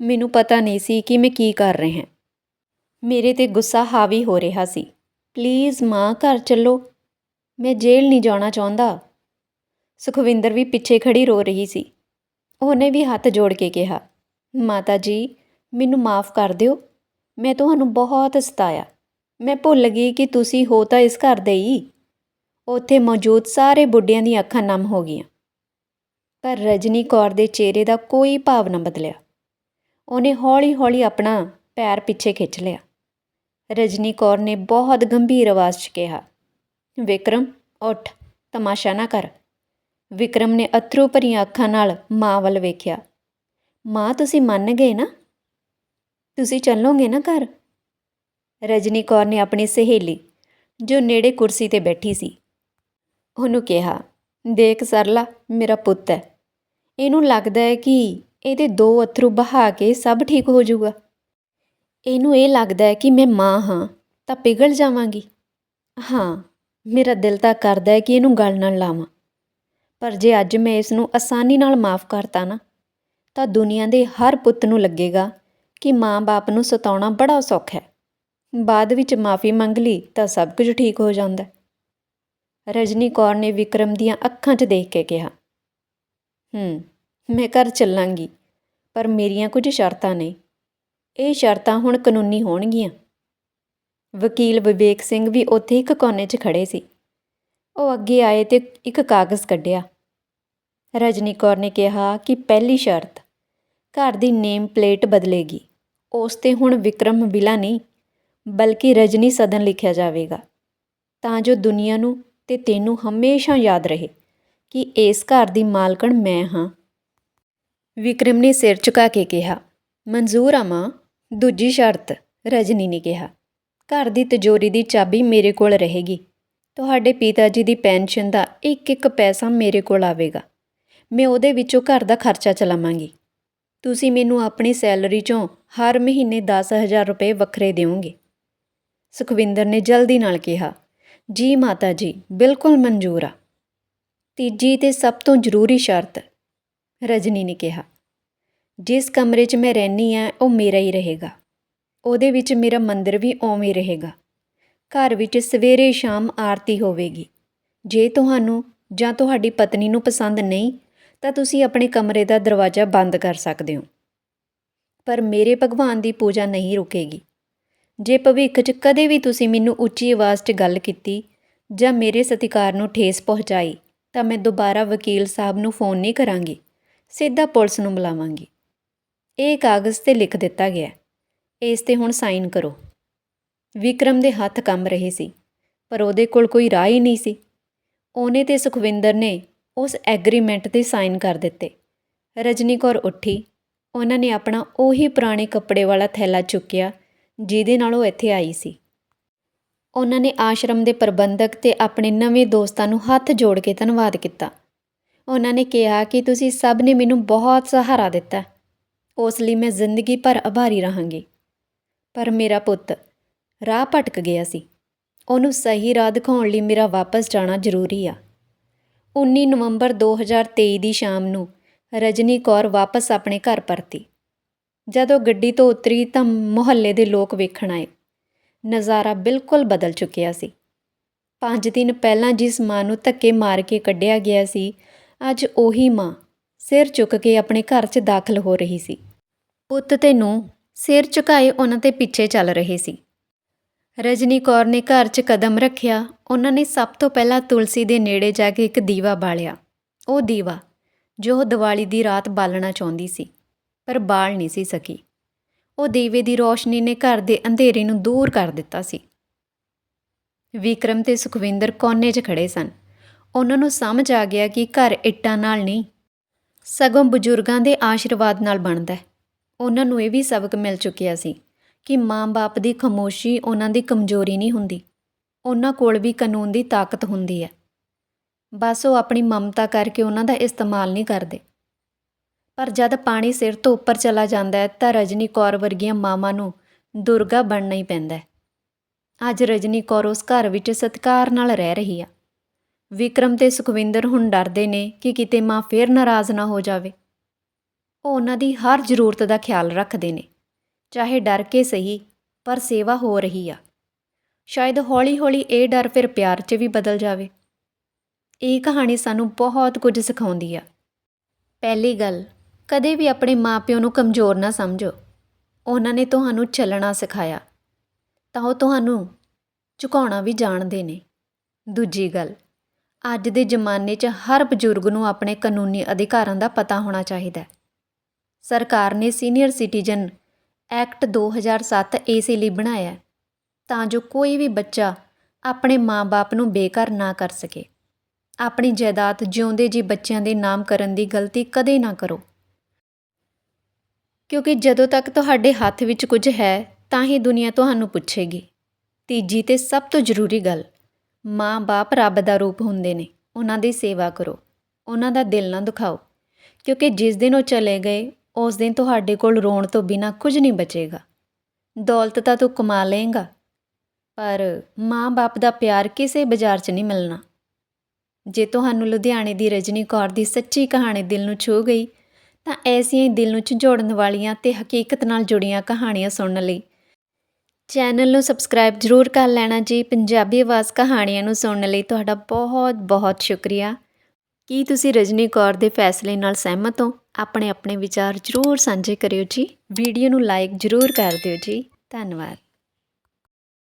ਮੈਨੂੰ ਪਤਾ ਨਹੀਂ ਸੀ ਕਿ ਮੈਂ ਕੀ ਕਰ ਰਿਹਾ ਮੇਰੇ ਤੇ ਗੁੱਸਾ ਹਾਵੀ ਹੋ ਰਿਹਾ ਸੀ। ਪਲੀਜ਼ ਮਾਂ, ਘਰ ਚੱਲੋ। ਮੈਂ ਜੇਲ੍ਹ ਨਹੀਂ ਜਾਣਾ ਚਾਹੁੰਦਾ। ਸੁਖਵਿੰਦਰ ਵੀ ਪਿੱਛੇ ਖੜੀ ਰੋ ਰਹੀ ਸੀ। ਉਹਨੇ ਵੀ ਹੱਥ ਜੋੜ ਕੇ ਕਿਹਾ, ਮਾਤਾ ਜੀ, ਮੈਨੂੰ ਮਾਫ ਕਰ ਦਿਓ। ਮੈਂ ਤੁਹਾਨੂੰ ਬਹੁਤ ਸਤਾਇਆ। ਮੈਂ ਭੁੱਲ ਗਈ ਕਿ ਤੁਸੀਂ ਹੋ ਤਾਂ ਇਸ ਘਰ ਦੇ ਹੀ। ਉੱਥੇ ਮੌਜੂਦ ਸਾਰੇ ਬੁੱਢਿਆਂ ਦੀਆਂ ਅੱਖਾਂ ਨਮ ਹੋ ਗਈਆਂ। ਪਰ ਰਜਨੀ ਕੌਰ ਦੇ ਚਿਹਰੇ ਦਾ ਕੋਈ ਭਾਵ ਨਾ ਬਦਲਿਆ। ਉਹਨੇ ਹੌਲੀ-ਹੌਲੀ ਆਪਣਾ ਪੈਰ ਪਿੱਛੇ ਖਿੱਚ ਲਿਆ। ਰਜਨੀ ਕੌਰ ਨੇ ਬਹੁਤ ਗੰਭੀਰ ਆਵਾਜ਼ 'ਚ ਕਿਹਾ ਵਿਕਰਮ, ਉੱਠ, ਤਮਾਸ਼ਾ ਨਾ ਕਰ। ਵਿਕਰਮ ਨੇ ਅਥਰੂ ਭਰੀਆਂ ਅੱਖਾਂ ਨਾਲ ਮਾਂ ਵੱਲ ਵੇਖਿਆ। ਮਾਂ, ਤੁਸੀਂ ਮੰਨ ਗਏ ਨਾ? ਤੁਸੀਂ ਚੱਲੋਗੇ ਨਾ ਘਰ? ਰਜਨੀ ਕੌਰ ਨੇ ਆਪਣੀ ਸਹੇਲੀ, ਜੋ ਨੇੜੇ ਕੁਰਸੀ ਤੇ ਬੈਠੀ ਸੀ, ਉਹਨੂੰ ਕਿਹਾ, ਦੇਖ ਸਰਲਾ, ਮੇਰਾ ਪੁੱਤ ਹੈ। ਇਹਨੂੰ ਲੱਗਦਾ ਹੈ ਕਿ ਇਹਦੇ ਦੋ ਅਥਰੂ ਬਹਾ ਕੇ ਸਭ ਠੀਕ ਹੋ ਜਾਊਗਾ। ਇਹਨੂੰ ਇਹ ਲੱਗਦਾ ਹੈ ਕਿ ਮੈਂ ਮਾਂ ਹਾਂ, ਤਾਂ ਪਿਘਲ ਜਾਵਾਂਗੀ। ਹਾਂ ਮੇਰਾ ਦਿਲ ਤਾਂ ਕਰਦਾ ਹੈ ਕਿ ਇਹਨੂੰ ਗਲ ਨਾਲ ਲਾਵਾਂ। ਪਰ ਜੇ ਅੱਜ ਮੈਂ ਇਸ ਨੂੰ ਆਸਾਨੀ ਨਾਲ ਮਾਫ ਕਰਤਾ ਨਾ, ਤਾਂ ਦੁਨੀਆ ਦੇ ਹਰ ਪੁੱਤ ਨੂੰ ਲੱਗੇਗਾ ਕਿ ਮਾਂ-ਬਾਪ ਨੂੰ ਸਤਾਉਣਾ ਬੜਾ ਸੌਖਾ ਹੈ। ਬਾਅਦ ਵਿੱਚ ਮਾਫੀ ਮੰਗ ਲਈ ਤਾਂ ਸਭ ਕੁਝ ਠੀਕ ਹੋ ਜਾਂਦਾ ਰਜਨੀ ਕੌਰ ਨੇ ਵਿਕਰਮ ਦੀਆਂ ਅੱਖਾਂ 'ਚ ਦੇਖ ਕੇ ਕਿਹਾ, ਹੂੰ, ਮੈਂ ਘਰ ਚੱਲਾਂਗੀ, ਪਰ ਮੇਰੀਆਂ ਕੁਝ ਸ਼ਰਤਾਂ ਨੇ। ਇਹ ਸ਼ਰਤਾਂ ਹੁਣ ਕਾਨੂੰਨੀ ਹੋਣਗੀਆਂ। ਵਕੀਲ ਵਿਵੇਕ ਸਿੰਘ ਵੀ ਉੱਥੇ ਇੱਕ ਕੋਨੇ 'ਚ ਖੜੇ ਸੀ। ਉਹ ਅੱਗੇ ਆਏ ਤੇ ਇੱਕ ਕਾਗਜ਼ ਕੱਢਿਆ। ਰਜਨੀ ਕੌਰ ਨੇ ਕਿਹਾ ਕਿ ਪਹਿਲੀ ਸ਼ਰਤ, ਘਰ ਦੀ ਨੇਮ ਪਲੇਟ ਬਦਲੇਗੀ। ਉਸ ਤੇ ਹੁਣ ਵਿਕਰਮ ਵਿਲਾ ਨਹੀਂ, ਬਲਕਿ ਰਜਨੀ ਸਦਨ ਲਿਖਿਆ ਜਾਵੇਗਾ। ਤਾਂ ਜੋ ਦੁਨੀਆ ਨੂੰ ਤੇ ਤੈਨੂੰ ਹਮੇਸ਼ਾ ਯਾਦ ਰਹੇ ਕਿ ਇਸ ਘਰ ਦੀ ਮਾਲਕਣ ਮੈਂ ਹਾਂ। ਵਿਕਰਮ ਨੇ ਸਿਰ ਝੁਕਾ ਕੇ ਕਿਹਾ ਮਨਜ਼ੂਰ ਆ ਮਾਂ। ਦੂਜੀ ਸ਼ਰਤ, ਰਜਨੀ ਨੇ ਕਿਹਾ ਘਰ ਦੀ ਤਿਜੋਰੀ ਦੀ ਚਾਬੀ ਮੇਰੇ ਕੋਲ ਰਹੇਗੀ। ਤੁਹਾਡੇ ਪਿਤਾ ਜੀ ਦੀ ਪੈਨਸ਼ਨ ਦਾ ਇੱਕ ਇੱਕ ਪੈਸਾ ਮੇਰੇ ਕੋਲ ਆਵੇਗਾ। ਮੈਂ ਉਹਦੇ ਵਿੱਚੋਂ ਘਰ ਦਾ ਖਰਚਾ ਚਲਾਵਾਂਗੀ। ਤੁਸੀਂ ਮੈਨੂੰ ਆਪਣੀ ਸੈਲਰੀ ਚੋਂ ਹਰ ਮਹੀਨੇ 10000 ਰੁਪਏ ਵੱਖਰੇ ਦਿਓਗੇ। ਸੁਖਵਿੰਦਰ ਨੇ ਜਲਦੀ ਨਾਲ ਕਿਹਾ, ਜੀ ਮਾਤਾ ਜੀ ਬਿਲਕੁਲ ਮਨਜ਼ੂਰ ਆ। ਤੀਜੀ ਤੇ ਸਭ ਤੋਂ ਜ਼ਰੂਰੀ ਸ਼ਰਤ, ਰਜਨੀ ਨੇ ਕਿਹਾ, ਜਿਸ ਕਮਰੇ 'ਚ ਮੈਂ ਰਹਿਣੀ ਆ, ਉਹ ਮੇਰਾ ਹੀ ਰਹੇਗਾ। ਉਹਦੇ ਵਿੱਚ ਮੇਰਾ ਮੰਦਿਰ ਵੀ ਉਵੇਂ ਰਹੇਗਾ। ਘਰ ਵਿੱਚ ਸਵੇਰੇ ਸ਼ਾਮ ਆਰਤੀ ਹੋਵੇਗੀ। ਜੇ ਤੁਹਾਨੂੰ ਜਾਂ ਤੁਹਾਡੀ ਪਤਨੀ ਨੂੰ ਪਸੰਦ ਨਹੀਂ, ਤਾਂ ਤੁਸੀਂ ਆਪਣੇ ਕਮਰੇ ਦਾ ਦਰਵਾਜ਼ਾ ਬੰਦ ਕਰ ਸਕਦੇ ਹੋ। ਪਰ ਮੇਰੇ ਭਗਵਾਨ ਦੀ ਪੂਜਾ ਨਹੀਂ ਰੁਕੇਗੀ। ਜੇ ਭਵਿੱਖ 'ਚ ਕਦੇ ਵੀ ਤੁਸੀਂ ਮੈਨੂੰ ਉੱਚੀ ਆਵਾਜ਼ 'ਚ ਗੱਲ ਕੀਤੀ ਜਾਂ ਮੇਰੇ ਸਤਿਕਾਰ ਨੂੰ ਠੇਸ ਪਹੁੰਚਾਈ, ਤਾਂ ਮੈਂ ਦੁਬਾਰਾ ਵਕੀਲ ਸਾਹਿਬ ਨੂੰ ਫੋਨ ਨਹੀਂ ਕਰਾਂਗੀ। ਸਿੱਧਾ ਪੁਲਿਸ ਨੂੰ ਬੁਲਾਵਾਂਗੀ। ਇਹ ਕਾਗਜ਼ ਤੇ ਲਿਖ ਦਿੱਤਾ ਗਿਆ। ਇਸ ਤੇ ਹੁਣ ਸਾਈਨ ਕਰੋ। ਵਿਕਰਮ ਦੇ ਹੱਥ ਕੰਬ ਰਹੇ ਸੀ, ਪਰ ਉਹਦੇ ਕੋਲ ਕੋਈ ਰਾਹ ਹੀ ਨਹੀਂ ਸੀ। ਉਹਨੇ ਤੇ ਸੁਖਵਿੰਦਰ ਨੇ ਉਸ ਐਗਰੀਮੈਂਟ ਤੇ ਸਾਈਨ ਕਰ ਦਿੱਤੇ। ਰਜਨੀ ਕੌਰ ਉੱਠੀ। ਉਹਨਾਂ ਨੇ ਆਪਣਾ ਉਹੀ ਪੁਰਾਣੇ ਕੱਪੜੇ ਵਾਲਾ ਥੈਲਾ ਚੁੱਕਿਆ, ਜਿਹਦੇ ਨਾਲ ਉਹ ਇੱਥੇ ਆਈ ਸੀ। ਉਹਨਾਂ ਨੇ ਆਸ਼ਰਮ ਦੇ ਪ੍ਰਬੰਧਕ ਤੇ ਆਪਣੇ ਨਵੇਂ ਦੋਸਤਾਂ ਨੂੰ ਹੱਥ ਜੋੜ ਕੇ ਧੰਨਵਾਦ ਕੀਤਾ। ਉਹਨਾਂ ਨੇ ਕਿਹਾ ਕਿ ਤੁਸੀਂ ਸਭ ਨੇ ਮੈਨੂੰ ਬਹੁਤ ਸਹਾਰਾ ਦਿੱਤਾ। ਉਸ ਲਈ ਮੈਂ ਜ਼ਿੰਦਗੀ ਭਰ ਆਭਾਰੀ ਰਹਾਂਗੀ। ਪਰ ਮੇਰਾ ਪੁੱਤ ਰਾਹ ਭਟਕ ਗਿਆ ਸੀ। ਉਹਨੂੰ ਸਹੀ ਰਾਹ ਦਿਖਾਉਣ ਲਈ ਮੇਰਾ ਵਾਪਸ ਜਾਣਾ ਜ਼ਰੂਰੀ ਆ। 19 ਨਵੰਬਰ 2023 ਦੀ ਸ਼ਾਮ ਨੂੰ ਰਜਨੀ ਕੌਰ ਵਾਪਸ ਆਪਣੇ ਘਰ ਪਰਤੀ। ਜਦੋਂ ਗੱਡੀ ਤੋਂ ਉਤਰੀ ਤਾਂ ਮੁਹੱਲੇ ਦੇ ਲੋਕ ਵੇਖਣ ਆਏ। ਨਜ਼ਾਰਾ ਬਿਲਕੁਲ ਬਦਲ ਚੁੱਕਿਆ ਸੀ। ਪੰਜ ਦਿਨ ਪਹਿਲਾਂ ਜਿਸ ਮਾਂ ਨੂੰ ਧੱਕੇ ਮਾਰ ਕੇ ਕੱਢਿਆ ਗਿਆ ਸੀ, ਅੱਜ ਉਹੀ ਮਾਂ ਸਿਰ ਚੁੱਕ ਕੇ ਆਪਣੇ ਘਰ 'ਚ ਦਾਖਲ ਹੋ ਰਹੀ ਸੀ। ਪੁੱਤ ਤੇ ਨੂੰ ਸਿਰ ਝੁਕਾਏ ਉਹਨਾਂ ਦੇ ਪਿੱਛੇ ਚੱਲ ਰਹੇ ਸੀ। ਰਜਨੀ ਕੌਰ ਨੇ ਘਰ 'ਚ ਕਦਮ ਰੱਖਿਆ। ਉਹਨਾਂ ਨੇ ਸਭ ਤੋਂ ਪਹਿਲਾਂ ਤੁਲਸੀ ਦੇ ਨੇੜੇ ਜਾ ਕੇ ਇੱਕ ਦੀਵਾ ਬਾਲਿਆ। ਉਹ ਦੀਵਾ ਜੋ ਉਹ ਦੀਵਾਲੀ ਦੀ ਰਾਤ ਬਾਲਣਾ ਚਾਹੁੰਦੀ ਸੀ, ਪਰ ਬਾਲ ਨਹੀਂ ਸੀ ਸਕੀ। ਉਹ ਦੀਵੇ ਦੀ ਰੋਸ਼ਨੀ ਨੇ ਘਰ ਦੇ ਅੰਧੇਰੇ ਨੂੰ ਦੂਰ ਕਰ ਦਿੱਤਾ ਸੀ। ਵਿਕਰਮ ਤੇ ਸੁਖਵਿੰਦਰ ਕੋਨੇ 'ਚ ਖੜੇ ਸਨ। ਉਹਨਾਂ ਨੂੰ ਸਮਝ ਆ ਗਿਆ ਕਿ ਘਰ ਇੱਟਾਂ ਨਾਲ ਨਹੀਂ, ਸਗੋਂ ਬਜ਼ੁਰਗਾਂ ਦੇ ਆਸ਼ੀਰਵਾਦ ਨਾਲ ਬਣਦਾ ਹੈ। ਉਹਨਾਂ ਨੂੰ ਇਹ ਵੀ ਸਬਕ ਮਿਲ ਚੁੱਕਿਆ ਸੀ ਕਿ ਮਾਂ-ਬਾਪ ਦੀ ਖਮੋਸ਼ੀ ਉਹਨਾਂ ਦੀ ਕਮਜ਼ੋਰੀ ਨਹੀਂ ਹੁੰਦੀ। ਉਹਨਾਂ ਕੋਲ ਵੀ ਕਾਨੂੰਨ ਦੀ ਤਾਕਤ ਹੁੰਦੀ ਹੈ। ਬਸ ਉਹ ਆਪਣੀ ਮਮਤਾ ਕਰਕੇ ਉਹਨਾਂ ਦਾ ਇਸਤੇਮਾਲ ਨਹੀਂ ਕਰਦੇ। ਪਰ ਜਦ ਪਾਣੀ ਸਿਰ ਤੋਂ ਉੱਪਰ ਚਲਾ ਜਾਂਦਾ ਹੈ ਤਾਂ ਰਜਨੀ ਕੌਰ ਵਰਗੀਆਂ ਮਾਵਾਂ ਨੂੰ ਦੁਰਗਾ ਬਣਨਾ ਹੀ ਪੈਂਦਾ ਹੈ। ਅੱਜ ਰਜਨੀ ਕੌਰ ਉਸ ਘਰ ਵਿੱਚ ਸਤਿਕਾਰ ਨਾਲ ਰਹਿ ਰਹੀ ਆ। ਵਿਕਰਮ ਤੇ ਸੁਖਵਿੰਦਰ ਹੁਣ ਡਰਦੇ ਨੇ ਕਿ ਕਿਤੇ ਮਾਂ ਫੇਰ ਨਾਰਾਜ਼ ਨਾ ਹੋ ਜਾਵੇ। ਉਹ ਉਹਨਾਂ ਦੀ ਹਰ ਜ਼ਰੂਰਤ ਦਾ ਖਿਆਲ ਰੱਖਦੇ ਨੇ। ਚਾਹੇ ਡਰ ਕੇ ਸਹੀ, ਪਰ ਸੇਵਾ ਹੋ ਰਹੀ ਆ। ਸ਼ਾਇਦ ਹੌਲੀ-ਹੌਲੀ ਇਹ ਡਰ ਫਿਰ ਪਿਆਰ 'ਚ ਵੀ ਬਦਲ ਜਾਵੇ। ਇਹ ਕਹਾਣੀ ਸਾਨੂੰ ਬਹੁਤ ਕੁਝ ਸਿਖਾਉਂਦੀ ਆ। ਪਹਿਲੀ ਗੱਲ, ਕਦੇ ਵੀ ਆਪਣੇ ਮਾਪਿਓ ਨੂੰ ਕਮਜ਼ੋਰ ਨਾ ਸਮਝੋ। ਉਹਨਾਂ ਨੇ ਤੁਹਾਨੂੰ ਚੱਲਣਾ ਸਿਖਾਇਆ। ਤਾਂ ਉਹ ਤੁਹਾਨੂੰ ਝੁਕਾਉਣਾ ਵੀ ਜਾਣਦੇ ਨੇ। ਦੂਜੀ ਗੱਲ, ਅੱਜ ਦੇ ਜ਼ਮਾਨੇ 'ਚ ਹਰ ਬਜ਼ੁਰਗ ਨੂੰ ਆਪਣੇ ਕਾਨੂੰਨੀ ਅਧਿਕਾਰਾਂ ਦਾ ਪਤਾ ਹੋਣਾ ਚਾਹੀਦਾ ਹੈ। ਸਰਕਾਰ ਨੇ ਸੀਨੀਅਰ ਸਿਟੀਜ਼ਨ ਐਕਟ 2007 ਇਸੇ ਲਈ ਬਣਾਇਆ ਤਾਂ ਜੋ ਕੋਈ ਵੀ ਬੱਚਾ ਆਪਣੇ ਮਾਂ-ਬਾਪ ਨੂੰ ਬੇਘਰ ਨਾ ਕਰ ਸਕੇ। ਆਪਣੀ ਜਾਇਦਾਦ ਜਿਉਂਦੇ ਜੀ ਬੱਚਿਆਂ ਦੇ ਨਾਮ ਕਰਨ ਦੀ ਗਲਤੀ ਕਦੇ ਨਾ ਕਰੋ। ਕਿਉਂਕਿ ਜਦੋਂ ਤੱਕ ਤੁਹਾਡੇ ਹੱਥ ਵਿੱਚ ਕੁਝ ਹੈ, ਤਾਂ ਹੀ ਦੁਨੀਆ ਤੁਹਾਨੂੰ ਪੁੱਛੇਗੀ। ਤੀਜੀ ਤੇ ਸਭ ਤੋਂ ਜ਼ਰੂਰੀ ਗੱਲ, ਮਾਂ-ਬਾਪ ਰੱਬ ਦਾ ਰੂਪ ਹੁੰਦੇ ਨੇ, ਉਹਨਾਂ ਦੀ ਸੇਵਾ ਕਰੋ, ਉਹਨਾਂ ਦਾ ਦਿਲ ਨਾ ਦੁਖਾਓ। ਕਿਉਂਕਿ ਜਿਸ ਦਿਨ ਉਹ ਚਲੇ ਗਏ ਉਸ ਦਿਨ ਤੁਹਾਡੇ ਕੋਲ ਰੋਣ ਤੋਂ ਬਿਨਾ ਕੁਝ ਨਹੀਂ ਬਚੇਗਾ। ਦੌਲਤ ਤਾਂ ਤੂੰ ਕਮਾ ਲਏਗਾ, ਪਰ ਮਾਂ-ਬਾਪ ਦਾ ਪਿਆਰ ਕਿਸੇ ਬਾਜ਼ਾਰ 'ਚ ਨਹੀਂ ਮਿਲਣਾ। ਜੇ ਤੁਹਾਨੂੰ ਲੁਧਿਆਣੇ ਦੀ ਰਜਨੀ ਕੌਰ ਦੀ ਸੱਚੀ ਕਹਾਣੀ ਦਿਲ ਨੂੰ ਛੂ ਗਈ, ਤਾਂ ਐਸੀਆਂ ਹੀ ਦਿਲ ਨੂੰ ਝੰਜੋੜਨ ਵਾਲੀਆਂ ਤੇ ਹਕੀਕਤ ਨਾਲ ਜੁੜੀਆਂ ਕਹਾਣੀਆਂ ਸੁਣਨ ਲਈ ਚੈਨਲ ਨੂੰ ਸਬਸਕ੍ਰਾਈਬ ਜ਼ਰੂਰ ਕਰ ਲੈਣਾ ਜੀ। ਪੰਜਾਬੀ ਆਵਾਜ਼ ਕਹਾਣੀਆਂ ਨੂੰ ਸੁਣਨ ਲਈ ਤੁਹਾਡਾ ਬਹੁਤ ਬਹੁਤ ਸ਼ੁਕਰੀਆ। ਕੀ ਤੁਸੀਂ ਰਜਨੀ ਕੌਰ ਦੇ ਫੈਸਲੇ ਨਾਲ ਸਹਿਮਤ ਹੋ? ਆਪਣੇ ਆਪਣੇ ਵਿਚਾਰ ਜ਼ਰੂਰ ਸਾਂਝੇ ਕਰਿਓ ਜੀ। ਵੀਡੀਓ ਨੂੰ ਲਾਈਕ ਜ਼ਰੂਰ ਕਰ ਦਿਓ ਜੀ। ਧੰਨਵਾਦ।